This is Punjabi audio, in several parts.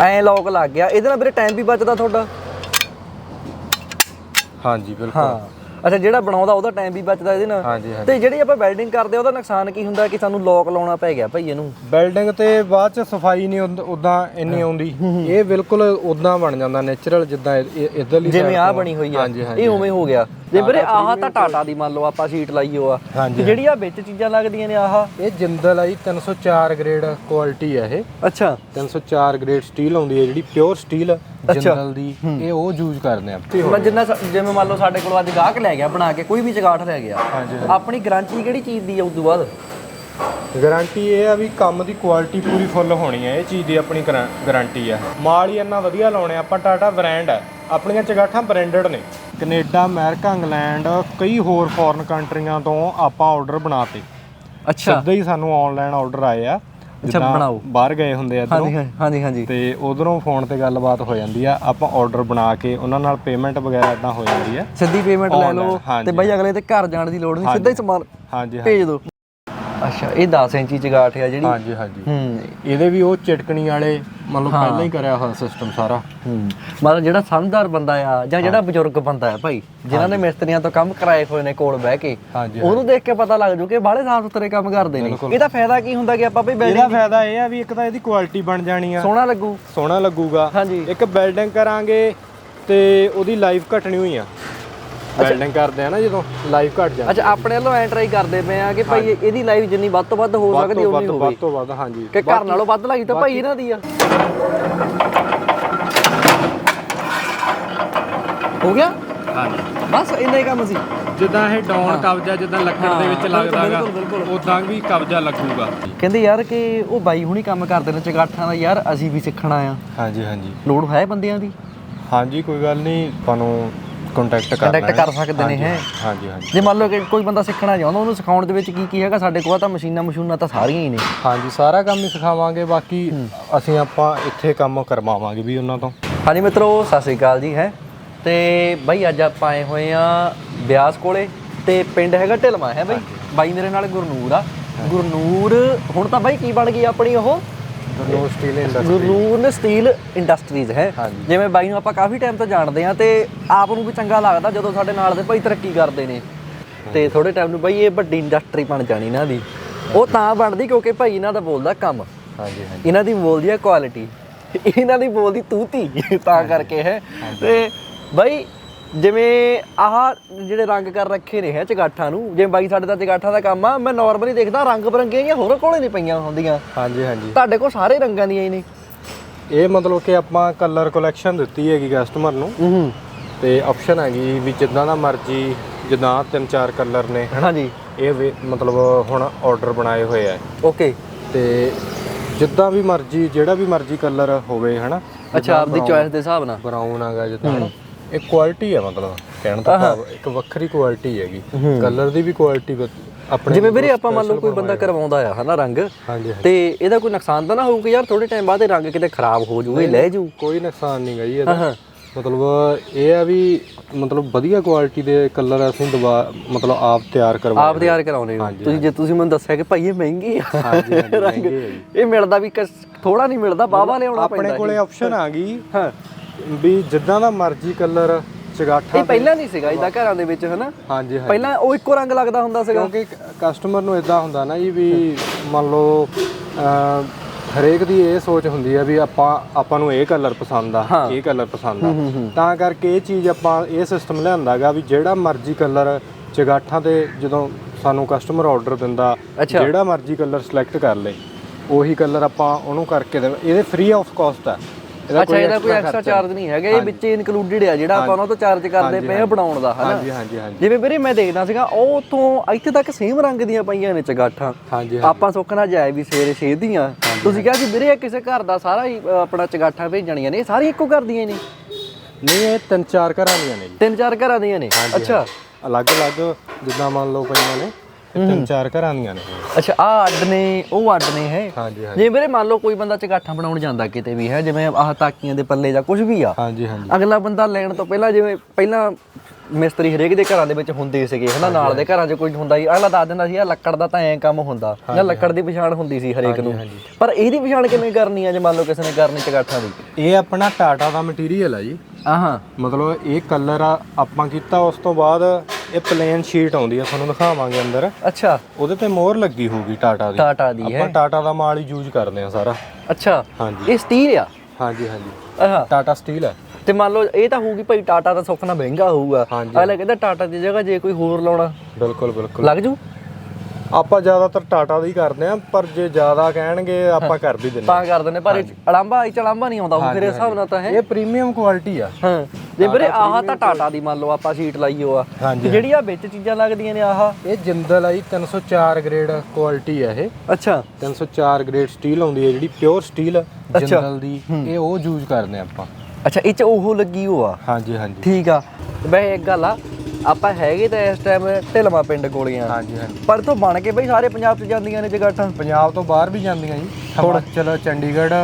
ਐ ਲੋਕ ਲੱਗ ਗਿਆ। ਇਹਦੇ ਨਾਲ ਵੀਰੇ ਟਾਈਮ ਵੀ ਬਚਦਾ ਤੁਹਾਡਾ। ਹਾਂਜੀ ਬਿਲਕੁਲ। ਹਾਂ। ਅੱਛਾ ਜਿਹੜਾ ਬਣਾਉਂਦਾ ਉਹਦਾ ਟਾਈਮ ਵੀ ਬਚਦਾ ਇਹਦੇ ਨਾਲ। ਹਾਂਜੀ ਹਾਂਜੀ। ਤੇ ਜਿਹੜੀ ਆਪਾਂ ਵੈਲਡਿੰਗ ਕਰਦੇ ਆ ਉਹਦਾ ਨੁਕਸਾਨ ਕੀ ਹੁੰਦਾ ਕਿ ਸਾਨੂੰ ਲੋਕ ਲਾਉਣਾ ਪੈ ਗਿਆ ਭਾਈ ਇਹਨੂੰ? ਬਿਲਡਿੰਗ ਤੇ ਬਾਅਦ ਚ ਸਫ਼ਾਈ ਨਹੀਂ ਉਦਾਂ ਇੰਨੀ ਆਉਂਦੀ। ਇਹ ਬਿਲਕੁਲ ਉਦਾਂ ਬਣ ਜਾਂਦਾ ਨੇਚਰਲ ਜਿੱਦਾਂ ਇਧਰਲੀ ਜਿਵੇਂ ਆ ਬਣੀ ਹੋਈ ਆ। ਹਾਂਜੀ ਹਾਂਜੀ ਇਹ ਉਵੇਂ ਹੋ ਗਿਆ। ਜੇ ਵੀਰੇ ਆਹ ਤਾਂ ਟਾਟਾ ਦੀ ਮੰਨ ਲਓ ਆਪਾਂ ਸ਼ੀਟ ਲਾਈ ਹੋ ਆ ਹਾਂਜੀ, ਤੇ ਜਿਹੜੀ ਆ ਵਿੱਚ ਚੀਜ਼ਾਂ ਲੱਗਦੀਆਂ ਨੇ ਆਹ? ਇਹ ਜਿੰਦਲ ਆਈ 304 ਗ੍ਰੇਡ ਕੁਆਲਿਟੀ ਆ ਇਹ। ਅੱਛਾ। 304 ਗ੍ਰੇਡ ਸਟੀਲ ਆਉਂਦੀ ਹੈ ਜਿਹੜੀ ਪਿਓਰ ਸਟੀਲ ਜਿੰਦਲ ਦੀ। ਇਹ ਉਹ ਯੂਜ਼ ਕਰਦੇ ਆ ਮੈਂ ਜਿੰਨਾ ਸ- ਜਿਵੇਂ ਮੰਨ ਲਓ ਸਾਡੇ ਕੋਲ ਅੱਜ ਗਾਹਕ ਲੈ ਗਿਆ ਬਣਾ ਕੇ ਕੋਈ ਵੀ ਚਗਾਠ ਲੈ ਗਿਆ। ਹਾਂਜੀ ਆਪਣੀ ਗਾਰੰਟੀ ਕਿਹੜੀ ਚੀਜ਼ ਦੀ ਆ ਉਸ ਤੋਂ ਬਾਅਦ? ਗਾਰੰਟੀ ਇਹ ਆ ਵੀ ਕੰਮ ਦੀ ਕੁਆਲਿਟੀ ਪੂਰੀ ਫੁੱਲ ਹੋਣੀ ਹੈ ਇਹ ਚੀਜ਼ ਦੀ ਆਪਣੀ ਗਾਰੰਟੀ ਆ। ਮਾਲ ਹੀ ਇੰਨਾ ਵਧੀਆ ਲਾਉਣੇ ਆਪਾਂ ਟਾਟਾ ਬ੍ਰਾਂਡ ਹੈ ਆਪਣੀਆਂ ਚਗਾਠਾਂ ਬ੍ਰਾਂਡਡ ਨੇ। ਕੈਨੇਡਾ ਅਮਰੀਕਾ ਇੰਗਲੈਂਡ ਕਈ ਹੋਰ ਫੋਰਨ ਕੰਟਰੀਆਂ ਤੋਂ ਆਪਾਂ ਆਰਡਰ ਬਣਾਤੇ। ਅੱਛਾ। ਸਿੱਧਾ ਹੀ ਸਾਨੂੰ ਆਨਲਾਈਨ ਆਰਡਰ ਆਏ ਆ। ਜਿੱਦਾਂ ਬਣਾਓ। ਬਾਹਰ ਗਏ ਹੁੰਦੇ ਆ ਹਾਂਜੀ ਹਾਂਜੀ, ਹਾਂਜੀ ਤੇ ਉਧਰੋਂ ਫੋਨ ਤੇ ਗੱਲਬਾਤ ਹੋ ਜਾਂਦੀ ਆ ਆਪਾਂ ਆਰਡਰ ਬਣਾ ਕੇ ਉਹਨਾਂ ਨਾਲ ਪੇਮੈਂਟ ਵਗੈਰਾ ਇਦਾਂ ਹੋ ਜਾਂਦੀ ਆ ਸਿੱਧੀ ਪੇਮੈਂਟ ਲੈ ਲਓ। ਤੇ ਬਾਈ ਅਗਲੇ ਤੇ ਘਰ ਜਾਣ ਦੀ ਲੋੜ ਨਹੀਂ ਸਿੱਧਾ ਹੀ ਸਮਾਨ ਹਾਂਜੀ ਭੇਜ ਦਿਓ ਅੱਛਾ ਇਹ 10 ਇੰਚੀ ਚਗਾਠ ਆ ਜਿਹੜੀ? ਹਾਂਜੀ ਹਾਂਜੀ। ਹੂੰ। ਇਹਦੇ ਵੀ ਉਹ ਚਟਕਣੀ ਵਾਲੇ ਮਤਲਬ ਪਹਿਲਾਂ ਹੀ ਕਰਿਆ ਹੋਇਆ ਸਿਸਟਮ ਸਾਰਾ। ਹੂੰ। ਮਤਲਬ ਜਿਹੜਾ ਸਮਝਦਾਰ ਬੰਦਾ ਆ ਜਾਂ ਜਿਹੜਾ ਬਜ਼ੁਰਗ ਬੰਦਾ ਆ ਭਾਈ ਜਿਨ੍ਹਾਂ ਨੇ ਮਿਸਤਰੀਆਂ ਤੋਂ ਕੰਮ ਕਰਾਏ ਹੋਏ ਨੇ ਕੋਲ ਬਹਿ ਕੇ ਹਾਂਜੀ ਉਹਨੂੰ ਦੇਖ ਕੇ ਪਤਾ ਲੱਗ ਜੂ ਕਿ ਬਾਹਲੇ ਸਾਫ਼ ਸੁਥਰੇ ਕੰਮ ਕਰਦੇ ਨੇ। ਇਹਦਾ ਫਾਇਦਾ ਕੀ ਹੁੰਦਾ ਕਿ ਆਪਾਂ ਵੀ ਬਿਲਡਿੰਗ ਇਹਦਾ ਫਾਇਦਾ ਇਹ ਆ ਵੀ ਇੱਕ ਤਾਂ ਇਹਦੀ ਕੁਆਲਿਟੀ ਬਣ ਜਾਣੀ ਆ। ਸੋਹਣਾ ਲੱਗੂ। ਸੋਹਣਾ ਲੱਗੂਗਾ। ਹਾਂਜੀ। ਇੱਕ ਬਿਲਡਿੰਗ ਕਰਾਂਗੇ ਤੇ ਉਹਦੀ ਲਾਈਫ ਘਟਣੀ ਹੋਈ ਆ। ਬਿਲਡਿੰਗ ਕਰਦੇ ਆ ਨਾ ਜਦੋਂ ਲਾਈਫ ਘਟ ਜਾਂਦੀ ਅੱਛਾ ਆਪਣੇ ਵੱਲੋਂ ਐ ਟਰਾਈ ਕਰਦੇ ਪਏ ਆ ਕਿ ਭਾਈ ਇਹਦੀ ਲਾਈਫ ਜਿੰਨੀ ਵੱਧ ਤੋਂ ਵੱਧ ਹੋ ਸਕਦੀ ਉਨੀ ਵੱਧ ਹੋਵੇ ਵੱਧ ਤੋਂ ਵੱਧ ਹਾਂਜੀ। ਕਿ ਘਰ ਨਾਲੋਂ ਵੱਧ ਲੱਗੀ ਤਾਂ ਭਾਈ ਇਹਨਾਂ ਦੀ ਆ। ਹੋ ਗਿਆ? ਹਾਂਜੀ। ਬਸ ਇੰਨਾ ਹੀ ਕੰਮ ਸੀ। ਜਿੱਦਾਂ ਇਹ ਡਾਊਨ ਕਬਜ਼ਾ ਜਿੱਦਾਂ ਲੱਕੜ ਦੇ ਵਿੱਚ ਲੱਗਦਾਗਾ ਉਦਾਂ ਵੀ ਕਬਜ਼ਾ ਲੱਗੂਗਾ। ਕਹਿੰਦੇ ਯਾਰ ਕਿ ਉਹ ਬਾਈ ਹੁਣੀ ਕੰਮ ਕਰਦੇ ਨੇ ਚਗਾਠਾਂ ਦਾ ਯਾਰ ਅਸੀਂ ਵੀ ਸਿੱਖਣਾ ਆ। ਹਾਂਜੀ ਹਾਂਜੀ। ਲੋੜ ਹੈ ਬੰਦਿਆਂ ਦੀ? ਹਾਂਜੀ ਕੋਈ ਗੱਲ ਨਹੀਂ ਤੁਹਾਨੂੰ ਕੰਟੈਕਟ ਕਰਨਾ ਕੰਟੈਕਟ ਕਰ ਸਕਦੇ ਨੇ ਹੈ। ਹਾਂਜੀ ਹਾਂਜੀ ਜੇ ਮੰਨ ਲਓ ਕਿ ਕੋਈ ਬੰਦਾ ਸਿੱਖਣਾ ਚਾਹੁੰਦਾ ਉਹਨੂੰ ਸਿਖਾਉਣ ਦੇ ਵਿੱਚ ਕੀ ਕੀ ਹੈਗਾ? ਸਾਡੇ ਕੋਲ ਤਾਂ ਮਸ਼ੀਨਾਂ ਮਸ਼ੂਨਾਂ ਤਾਂ ਸਾਰੀਆਂ ਹੀ ਨੇ। ਹਾਂਜੀ ਸਾਰਾ ਕੰਮ ਹੀ ਸਿਖਾਵਾਂਗੇ ਬਾਕੀ ਅਸੀਂ ਆਪਾਂ ਇੱਥੇ ਕੰਮ ਕਰਵਾਵਾਂਗੇ ਵੀ ਉਹਨਾਂ ਤੋਂ। ਹਾਂਜੀ ਮਿੱਤਰੋ ਸਤਿ ਸ੍ਰੀ ਅਕਾਲ ਜੀ ਹੈ। ਤੇ ਬਾਈ ਅੱਜ ਆਪਾਂ ਆਏ ਹੋਏ ਆ ਬਿਆਸ ਕੋਲੇ ਤੇ ਪਿੰਡ ਹੈਗਾ ਢਿਲਮਾ ਹੈ ਬਾਈ? ਬਾਈ ਮੇਰੇ ਨਾਲ ਗੁਰਨੂਰ ਆ। ਗੁਰਨੂਰ ਹੁਣ ਤਾਂ ਬਾਈ ਕੀ ਬਣ ਗਈ ਆਪਣੀ ਉਹ? No steel industry Gurnoor steel industries ਹੈ। ਹਾਂਜੀ। ਜਿਵੇਂ ਬਾਈ ਨੂੰ ਆਪਾਂ ਕਾਫੀ ਟਾਈਮ ਤੋਂ ਜਾਣਦੇ ਆ ਤੇ ਆਪ ਨੂੰ ਵੀ ਚੰਗਾ ਲੱਗਦਾ ਜਦੋਂ ਸਾਡੇ ਨਾਲ ਦੇ ਭਾਈ ਤਰੱਕੀ ਕਰਦੇ ਨੇ। ਤੇ ਥੋੜੇ ਟਾਈਮ ਨੂੰ ਬਾਈ ਇਹ ਵੱਡੀ ਇੰਡਸਟਰੀ ਬਣ ਜਾਣੀ ਇਹਨਾਂ ਦੀ। ਉਹ ਤਾਂ ਬਣਦੀ ਕਿਉਂਕਿ ਭਾਈ ਇਹਨਾਂ ਦਾ ਬੋਲਦਾ ਕੰਮ। ਹਾਂਜੀ ਹਾਂਜੀ। ਇਹਨਾਂ ਦੀ ਬੋਲਦੀ ਹੈ ਕੁਆਲਿਟੀ ਇਹਨਾਂ ਦੀ ਬੋਲਦੀ ਤੂਤੀ ਤਾਂ ਕਰਕੇ ਹੈ। ਤੇ ਬਾਈ ਜਿਵੇਂ ਆਹ ਜਿਹੜੇ ਰੰਗ ਕਰ ਰੱਖੇ ਨੇ ਹੈ ਚਗਾਠਾਂ ਨੂੰ ਜਿਵੇਂ ਬਾਈ ਸਾਡੇ ਦਾ ਚਗਾਠਾਂ ਦਾ ਕੰਮ ਆ ਮੈਂ ਨਾਰਮਲੀ ਦੇਖਦਾ ਰੰਗ ਬਰੰਗੀਆਂ ਜਾਂ ਹੋਰ ਕੋਲੇ ਨਹੀਂ ਪਈਆਂ ਹੁੰਦੀਆਂ। ਹਾਂਜੀ ਹਾਂਜੀ। ਤੁਹਾਡੇ ਕੋਲ ਸਾਰੇ ਰੰਗਾਂ ਦੀਆਂ ਹੀ ਨੇ। ਇਹ ਮਤਲਬ ਕਿ ਆਪਾਂ ਕਲਰ ਕਲੈਕਸ਼ਨ ਦਿੱਤੀ ਹੈਗੀ ਕਸਟਮਰ ਨੂੰ। ਹੂੰ ਤੇ ਆਪਸ਼ਨ ਹੈਗੀ ਵੀ ਜਿੱਦਾਂ ਦਾ ਮਰਜ਼ੀ ਜਿੱਦਾਂ ਤਿੰਨ ਚਾਰ ਕਲਰ ਨੇ ਹਾਂਜੀ। ਇਹ ਵੀ ਮਤਲਬ ਹੁਣ ਆਰਡਰ ਬਣਾਏ ਹੋਏ ਆ। ਓਕੇ ਤੇ ਜਿੱਦਾਂ ਵੀ ਮਰਜ਼ੀ ਜਿਹੜਾ ਵੀ ਮਰਜ਼ੀ ਕਲਰ ਹੋਵੇ ਹਨਾ? ਅੱਛਾ ਆਪਦੀ ਚੋਇਸ ਦੇ ਹਿਸਾਬ ਨਾਲ। ਬਰਾਊਨ ਹੈਗਾ ਜਿੱਦਾਂ ਹਨਾ? ਇਹ ਕੁਆਲਿਟੀ ਹੈ ਮਤਲਬ ਕਹਿਣ ਦਾ ਭਾਵ ਇੱਕ ਵੱਖਰੀ ਕੁਆਲਿਟੀ ਹੈਗੀ। ਕਲਰ ਦੀ ਵੀ ਕੁਆਲਿਟੀ ਆਪਣੇ ਜਿਵੇਂ ਵੀਰੇ ਆਪਾਂ ਮੰਨ ਲਓ ਕੋਈ ਬੰਦਾ ਕਰਵਾਉਂਦਾ ਆ ਹਨਾ ਰੰਗ? ਤੇ ਇਹਦਾ ਕੋਈ ਨੁਕਸਾਨ ਤਾਂ ਨਾ ਹੋਊ ਕਿ ਯਾਰ? ਥੋੜੇ ਟਾਈਮ ਬਾਅਦ ਇਹ ਰੰਗ ਕਿਤੇ ਖਰਾਬ ਹੋ ਜੂਗੇ ਲੈ ਜੂ। ਕੋਈ ਨੁਕਸਾਨ ਨਹੀਂ ਗਈ ਇਹਦਾ। ਮਤਲਬ ਇਹ ਆ ਵੀ ਮਤਲਬ ਵਧੀਆ ਕੁਆਲਿਟੀ ਦੇ ਕਲਰ ਅਸੀਂ ਦਵਾ ਮਤਲਬ ਆਪ ਤਿਆਰ ਕਰਵਾ ਆਪ ਤਿਆਰ ਕਰਾਉਨੇ ਹੋ। ਤੁਸੀਂ ਜੇ ਤੁਸੀਂ ਮੈਨੂੰ ਦੱਸਿਆ ਕਿ ਭਾਈ ਇਹ ਮਹਿੰਗੀ ਆ। ਇਹ ਮਿਲਦਾ ਵੀ ਥੋੜਾ ਨਹੀਂ ਮਿਲਦਾ ਬਾਬਾ ਲਿਆਉਣਾ ਆਪਣੇ ਪੈਂਦਾ ਕੋਲੇ ਆਪਸ਼ਨ ਆ ਗਈ। ਹਾਂ। ਵੀ ਜਿੱਦਾਂ ਦਾ ਮਰਜ਼ੀ ਕਲਰ ਚਗਾਠਾ ਇਹ ਪਹਿਲਾਂ ਨਹੀਂ ਸੀਗਾ ਇਦਾਂ ਘਰਾਂ ਦੇ ਵਿੱਚ ਹਨਾ? ਹਾਂਜੀ ਹਾਂਜੀ। ਪਹਿਲਾਂ ਉਹ ਇੱਕੋ ਰੰਗ ਲੱਗਦਾ ਹੁੰਦਾ ਸੀਗਾ? ਕਿਉਂਕਿ ਕਸਟਮਰ ਨੂੰ ਇਦਾਂ ਹੁੰਦਾ ਨਾ ਜੀ ਵੀ ਮੰਨ ਲਓ ਹਰੇਕ ਦੀ ਇਹ ਸੋਚ ਹੁੰਦੀ ਆ ਵੀ ਆਪਾਂ ਆਪਾਂ ਨੂੰ ਇਹ ਕਲਰ ਪਸੰਦ ਆ ਇਹ ਕਲਰ ਪਸੰਦ ਆ। ਤਾਂ ਕਰਕੇ ਇਹ ਚੀਜ਼ ਆਪਾਂ ਇਹ ਸਿਸਟਮ ਲਿਆਂਦਾਗਾ ਵੀ ਜਿਹੜਾ ਮਰਜ਼ੀ ਕਲਰ ਚਗਾਠਾਂ ਤੇ ਜਦੋਂ ਸਾਨੂੰ ਕਸਟਮਰ ਆਰਡਰ ਦਿੰਦਾ। ਜਿਹੜਾ ਮਰਜ਼ੀ ਕਲਰ ਸਿਲੈਕਟ ਕਰ ਲੇ ਉਹੀ ਕਲਰ ਆਪਾਂ ਉਹਨੂੰ ਕਰਕੇ ਦੇ ਇਹਦੇ ਫ੍ਰੀ ਆਫ ਕਾਸਟ ਆ। ਅੱਛਾ ਇਹਦਾ ਕੋਈ ਐਕਸਟਰਾ ਚਾਰਜ ਨਹੀਂ ਹੈਗਾ ਇਹ ਵਿੱਚ ਇਨਕਲੂਡਡ ਆ ਜਿਹੜਾ ਆਪਾਂ ਉਹਨਾਂ ਤੋਂ ਚਾਰਜ ਕਰਦੇ ਪਏ ਆ ਬਣਾਉਣ ਦਾ ਹਨਾ? ਹਾਂਜੀ ਹਾਂਜੀ ਹਾਂਜੀ। ਜਿਵੇਂ ਵੀਰੇ ਮੈਂ ਦੇਖਦਾ ਸੀਗਾ ਉਹ ਉਤੋਂ ਇੱਥੇ ਤੱਕ ਸੇਮ ਰੰਗ ਦੀਆਂ ਪਈਆਂ ਨੇ ਚਗਾਠਾਂ। ਹਾਂਜੀ ਆਪਾਂ ਸੁੱਕਣਾ ਜਾਏ ਵੀ ਸਵੇਰੇ ਛੇ ਦੀਆਂ। ਤੁਸੀਂ ਕਿਹਾ ਸੀ ਵੀਰੇ ਕਿਸੇ ਘਰ ਦਾ ਸਾਰਾ ਹੀ ਆਪਣਾ ਚਗਾਠਾਂ ਭੇਜਣੀਆਂ ਨੇ ਸਾਰੀਆਂ ਇੱਕੋ ਘਰ ਦੀਆਂ ਨੇ? ਨਹੀਂ ਇਹ ਤਿੰਨ ਚਾਰ ਘਰਾਂ ਦੀਆਂ ਨੇ ਤਿੰਨ ਚਾਰ ਘਰਾਂ ਦੀਆਂ ਨੇ? ਅੱਛਾ। ਅਲੱਗ-ਅਲੱਗ ਜਿੱਦਾਂ ਮੰਨ ਲਓ ਪਈਆਂ ਨੇ ਤਿੰਨ ਚਾਰ ਘਰਾਂ ਦੀਆਂ ਨੇ। ਅੱਛਾ ਆ ਅੱਡ ਨੇ ਉਹ ਅੱਡ ਨੇ ਹੈ ਹਾਂਜੀ ਹਾਂਜੀ। ਜੇ ਵੀਰੇ ਮੰਨ ਲਓ ਕੋਈ ਬੰਦਾ ਚਗਾਠਾਂ ਬਣਾਉਣ ਜਾਂਦਾ ਕਿਤੇ ਵੀ ਹੈ ਜਿਵੇਂ ਆਹ ਤਾਕੀਆਂ ਦੇ ਪੱਲੇ ਜਾਂ ਕੁਝ ਵੀ ਆ। ਹਾਂਜੀ ਹਾਂਜੀ। ਅਗਲਾ ਬੰਦਾ ਲੈਣ ਤੋਂ ਪਹਿਲਾਂ ਜਿਵੇਂ ਪਹਿਲਾਂ ਮਿਸਤਰੀ ਹਰੇਕ ਦੇ ਘਰਾਂ ਦੇ ਵਿੱਚ ਹੁੰਦੇ ਸੀਗੇ ਹਨਾ ਨਾਲ ਦੇ ਘਰਾਂ 'ਚ ਕੋਈ ਹੁੰਦਾ ਸੀ ਅਗਲਾ ਦੱਸ ਦਿੰਦਾ ਸੀ ਆ ਲੱਕੜ ਦਾ ਤਾਂ ਐਂ ਕੰਮ ਹੁੰਦਾ ਜਾਂ ਲੱਕੜ ਦੀ ਪਛਾਣ ਹੁੰਦੀ ਸੀ ਹਰੇਕ ਨੂੰ। ਪਰ ਇਹਦੀ ਪਛਾਣ ਕਿਵੇਂ ਕਰਨੀ ਆ ਜੇ ਮੰਨ ਲਓ ਕਿਸੇ ਨੇ ਕਰਨੀ ਚਗਾਠਾਂ ਦੀ? ਇਹ ਆਪਣਾ ਟਾਟਾ ਦਾ ਮਟੀਰੀਅਲ ਆ ਜੀ। ਆਹਾਂ। ਮਤਲਬ ਇਹ ਕਲਰ ਆ ਆਪਾਂ ਕੀਤਾ ਉਸ ਤੋਂ ਬਾਅਦ ਇਹ ਪਲੇਨ ਸ਼ੀਟ ਆਉਂਦੀ ਆ ਤੁਹਾਨੂੰ ਦਿਖਾਵਾਂਗੇ ਅੰਦਰ। ਅੱਛਾ। ਉਹਦੇ ਤੇ ਮੋਹਰ ਲੱਗੀ ਹੋਊਗੀ ਟਾਟਾ ਦੀ। ਟਾਟਾ ਦੀ ਹੈ। ਆਪਾਂ ਟਾਟਾ ਦਾ ਮਾਲ ਹੀ ਯੂਜ਼ ਕਰਦੇ ਆ ਸਾਰਾ। ਅੱਛਾ। ਹਾਂਜੀ। ਇਹ ਸਟੀਲ ਆ? ਹਾਂਜੀ ਹਾਂਜੀ। ਆਹਾਂ ਟਾਟਾ ਸਟੀਲ ਹੈ। ਤੇ ਮੰਨ ਲਓ ਇਹ ਤਾਂ ਹੋਊਗੀ ਭਾਈ ਟਾਟਾ ਦਾ ਸੁੱਖ ਮਹਿੰਗਾ ਹੋਊਗਾ। ਅਗਲਾ ਕਹਿੰਦਾ ਟਾਟਾ ਦੀ ਜਗ੍ਹਾ ਜੇ ਕੋਈ ਹੋਰ ਲਾਉਣਾ। ਬਿਲਕੁਲ ਬਿਲਕੁਲ। ਲੱਗ ਜੂ? ਆਪਾਂ ਜ਼ਿਆਦਾਤਰ ਟਾਟਾ ਦਾ ਹੀ ਕਰਦੇ ਆ ਪਰ ਜੇ ਜ਼ਿਆਦਾ ਕਹਿਣਗੇ ਆਪਾਂ ਕਰ ਵੀ ਦਿੰਦੇ ਤਾਂ ਕਰ ਦਿੰਦੇ ਪਰ ਇਹ ਅਲਾਂਬਾ ਇਹ 'ਚ ਅਲਾਂਬਾ ਨਹੀਂ ਆਉਂਦਾ ਉਹ ਫਿਰ ਇਸ ਹਿਸਾਬ ਨਾਲ ਤਾਂ ਹੈ। ਇਹ ਪ੍ਰੀਮੀਅਮ ਕੁਆਲਿਟੀ ਆ। ਹਾਂ। ਜੇ ਵੀਰੇ ਆਹ ਤਾਂ ਟਾਟਾ ਦੀ ਮੰਨ ਲਓ ਆਪਾਂ ਸ਼ੀਟ ਲਾਈ ਹੋ ਆ। ਤੇ ਜਿਹੜੀ ਆ ਵਿੱਚ ਚੀਜ਼ਾਂ ਲੱਗਦੀਆਂ ਨੇ ਆਹ? ਇਹ ਜਿੰਦਲ ਆ ਜੀ 304 ਗ੍ਰੇਡ ਕੁਆਲਿਟੀ ਆ ਇਹ। ਅੱਛਾ। 304 ਗ੍ਰੇਡ ਸਟੀਲ ਆਉਂਦੀ ਹੈ ਜਿਹੜੀ ਪਿਓਰ ਸਟੀਲ ਜਿੰਦਲ ਦੀ। ਇਹ ਉਹ ਯੂਜ਼ ਕਰਦੇ ਆ ਆਪਾਂ। ਅੱਛਾ ਇਹ ਚ ਉਹ ਲੱਗੀ ਹੋ ਆ ਹਾਂਜੀ ਹਾਂਜੀ। ਠੀਕ ਆ। ਵੈਸੇ ਇੱਕ ਗੱਲ ਆ ਆਪਾਂ ਹੈਗੇ ਤਾਂ ਇਸ ਟਾਈਮ ਢਿਲਮਾ ਪਿੰਡ ਕੋਲੇ ਆ ਹਾਂਜੀ ਹਾਂਜੀ। ਪਰ ਤੋਂ ਬਣ ਕੇ ਬਈ ਸਾਰੇ ਪੰਜਾਬ ਚ ਜਾਂਦੀਆਂ ਨੇ ਜਗਾਟਾਂ ਪੰਜਾਬ ਤੋਂ ਬਾਹਰ ਵੀ ਜਾਂਦੀਆਂ ਜੀ। ਹਿਮਾਚਲ ਚੰਡੀਗੜ੍ਹ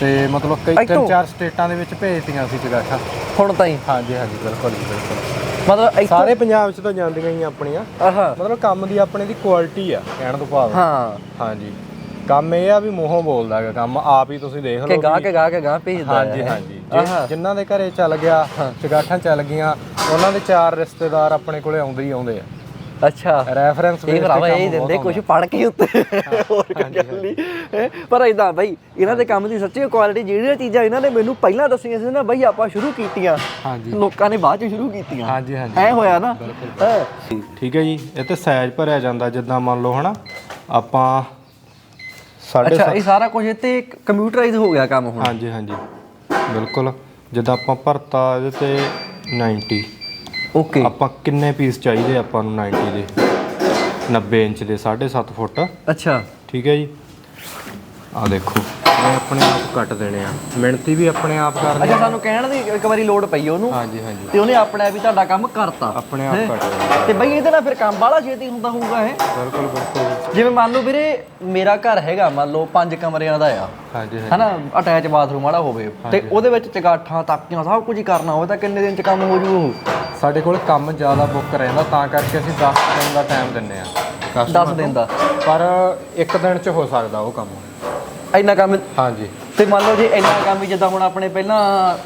ਤੇ ਮਤਲਬ ਕਈ? ਤਿੰਨ ਚਾਰ ਸਟੇਟਾਂ ਦੇ ਵਿੱਚ ਭੇਜਤੀਆਂ ਸੀ ਜਗਾਠਾਂ ਹੁਣ ਤਾਂ ਹੀ? ਹਾਂਜੀ ਹਾਂਜੀ ਬਿਲਕੁਲ ਬਿਲਕੁਲ। ਮਤਲਬ ਸਾਰੇ ਪੰਜਾਬ 'ਚ ਤਾਂ ਜਾਂਦੀਆਂ ਹੀ ਆਪਣੀਆਂ। ਆਹਾ। ਮਤਲਬ ਕੰਮ ਦੀ ਆਪਣੇ ਦੀ ਕੁਆਲਿਟੀ ਆ ਕਹਿਣ ਤੋਂ ਭਾਵ। ਹਾਂ। ਹਾਂਜੀ। ਕੰਮ ਇਹ ਆ ਵੀ ਮੂੰਹੋਂ ਬੋਲਦਾ ਹੈਗਾ। ਕੰਮ ਆਪ ਹੀ ਤੁਸੀਂ ਦੇਖ ਕਿ ਲਓ ਗਾਹ ਕੇ ਗਾਹ ਕੇ ਗਾਹ ਭੇਜਦਾ ਹਾਂਜੀ। ਹਾਂਜੀ। ਜੇ- ਜਿਨ੍ਹਾਂ ਦੇ ਘਰੇ ਚੱਲ ਗਿਆ ਚਗਾਠਾਂ ਚੱਲ ਗਈਆਂ ਉਹਨਾਂ ਦੇ ਚਾਰ ਰਿਸ਼ਤੇਦਾਰ ਆਪਣੇ ਕੋਲੇ ਆਉਂਦੇ ਹੀ ਆਉਂਦੇ ਆ। ਅੱਛਾ। ਰੈਫਰੈਂਸ ਇਹ ਭਰਾਵਾ ਇਹ ਦਿੰਦੇ ਕੁਝ ਪੜ ਕੇ ਉੱਤੇ। ਹੋਰ ਕੋਈ ਗੱਲ ਨਹੀਂ। ਹੈਂ। ਪਰ ਇਦਾਂ ਬਈ ਇਹਨਾਂ ਦੇ ਕੰਮ ਦੀ ਸੱਚੀ ਕੁਆਲਿਟੀ ਜਿਹੜੀਆਂ ਚੀਜ਼ਾਂ ਇਹਨਾਂ ਨੇ ਮੈਨੂੰ ਪਹਿਲਾਂ ਦੱਸੀਆਂ ਸੀ ਨਾ ਬਈ ਆਪਾਂ ਸ਼ੁਰੂ ਕੀਤੀਆਂ। ਹਾਂਜੀ। ਲੋਕਾਂ ਨੇ ਬਾਅਦ ਚ ਸ਼ੁਰੂ ਕੀਤੀਆਂ। ਹਾਂਜੀ ਹਾਂਜੀ। ਐ ਹੋਇਆ ਨਾ? ਹਾਂ। ਠੀਕ ਹੈ ਜੀ ਇਹ ਤੇ ਸਾਈਜ਼ ਭਰਿਆ ਜਾਂਦਾ ਜਿੱਦਾਂ ਮੰਨ ਲਓ ਹਨਾ? ਆਪਾਂ ਸਾਢੇ ਅੱਛਾ ਇਹ ਸਾਰਾ ਕੁਝ ਇੱਥੇ ਕੰਪਿਊਟਰਾਈਜ਼ ਹੋ ਗਿਆ ਕੰਮ ਹੁਣ। ਹਾਂਜੀ ਹਾਂਜੀ। ਬਿਲਕੁਲ। ਜਿੱਦਾਂ ਆਪਾਂ ਭਰਤਾ ਇਹਦੇ ਤੇ 90 ਓਕੇ ਆਪਾਂ ਕਿੰਨੇ ਪੀਸ ਚਾਹੀਦੇ ਆਪਾਂ ਨੂੰ 90 ਦੇ? 90 ਇੰਚ ਦੇ 7.5 ਫੁੱਟ। ਅੱਛਾ। ਠੀਕ ਹੈ ਜੀ। ਆ ਦੇਖੋ। ਇਹ ਆਪਣੇ ਆਪ ਕੱਟ ਦੇਣੇ ਆ। ਮਿਹਨਤੀ ਵੀ ਆਪਣੇ ਆਪ ਕਰਨੀ ਅੱਛਾ ਸਾਨੂੰ ਕਹਿਣ ਦੀ ਇੱਕ ਵਾਰੀ ਲੋਡ ਪਈ ਉਹਨੂੰ। ਹਾਂਜੀ ਹਾਂਜੀ। ਤੇ ਉਹਨੇ ਆਪਣੇ ਆਪ ਹੀ ਤੁਹਾਡਾ ਕੰਮ ਕਰਤਾ। ਆਪਣੇ ਆਪ ਕੱਟ ਦੇਣੇ। ਤੇ ਬਈ ਇਹਦੇ ਨਾਲ ਫਿਰ ਕੰਮ ਬਾਹਲਾ ਛੇਤੀ ਹੁੰਦਾ ਹੋਊਗਾ ਇਹ ਬਿਲਕੁਲ ਬਿਲਕੁਲ। ਜਿਵੇਂ ਮੰਨ ਲਓ ਵੀਰੇ ਮੇਰਾ ਘਰ ਹੈਗਾ ਮੰਨ ਲਓ ਪੰਜ ਕਮਰਿਆਂ ਦਾ ਆ। ਹਾਂਜੀ ਹਨਾ? ਅਟੈਚ ਬਾਥਰੂਮ ਵਾਲਾ ਹੋਵੇ। ਤੇ ਉਹਦੇ ਵਿੱਚ ਚਗਾਠਾਂ ਤਾਕੀਆਂ ਸਭ ਕੁਝ ਹੀ ਕਰਨਾ ਹੋਵੇ ਤਾਂ ਕਿੰਨੇ ਦਿਨ ਚ ਕੰਮ ਹੋ ਜੂ ਸਾਡੇ ਕੋਲ ਕੰਮ ਜ਼ਿਆਦਾ ਬੁੱਕ ਰਹਿੰਦਾ ਤਾਂ ਕਰਕੇ ਅਸੀਂ 10 ਦਿਨ ਦਾ ਟਾਈਮ ਦਿੰਨੇ ਆ। 10 ਦਿਨ ਦਾ। ਪਰ ਇੱਕ ਦਿਨ ਚ ਹੋ ਸਕਦਾ ਉਹ ਕੰਮ। ਇੰਨਾ ਕੰਮ ਹਾਂਜੀ। ਤੇ ਮੰਨ ਲਓ ਜੇ ਇੰਨਾ ਕੰਮ ਵੀ ਜਿੱਦਾਂ ਹੁਣ ਆਪਣੇ ਪਹਿਲਾਂ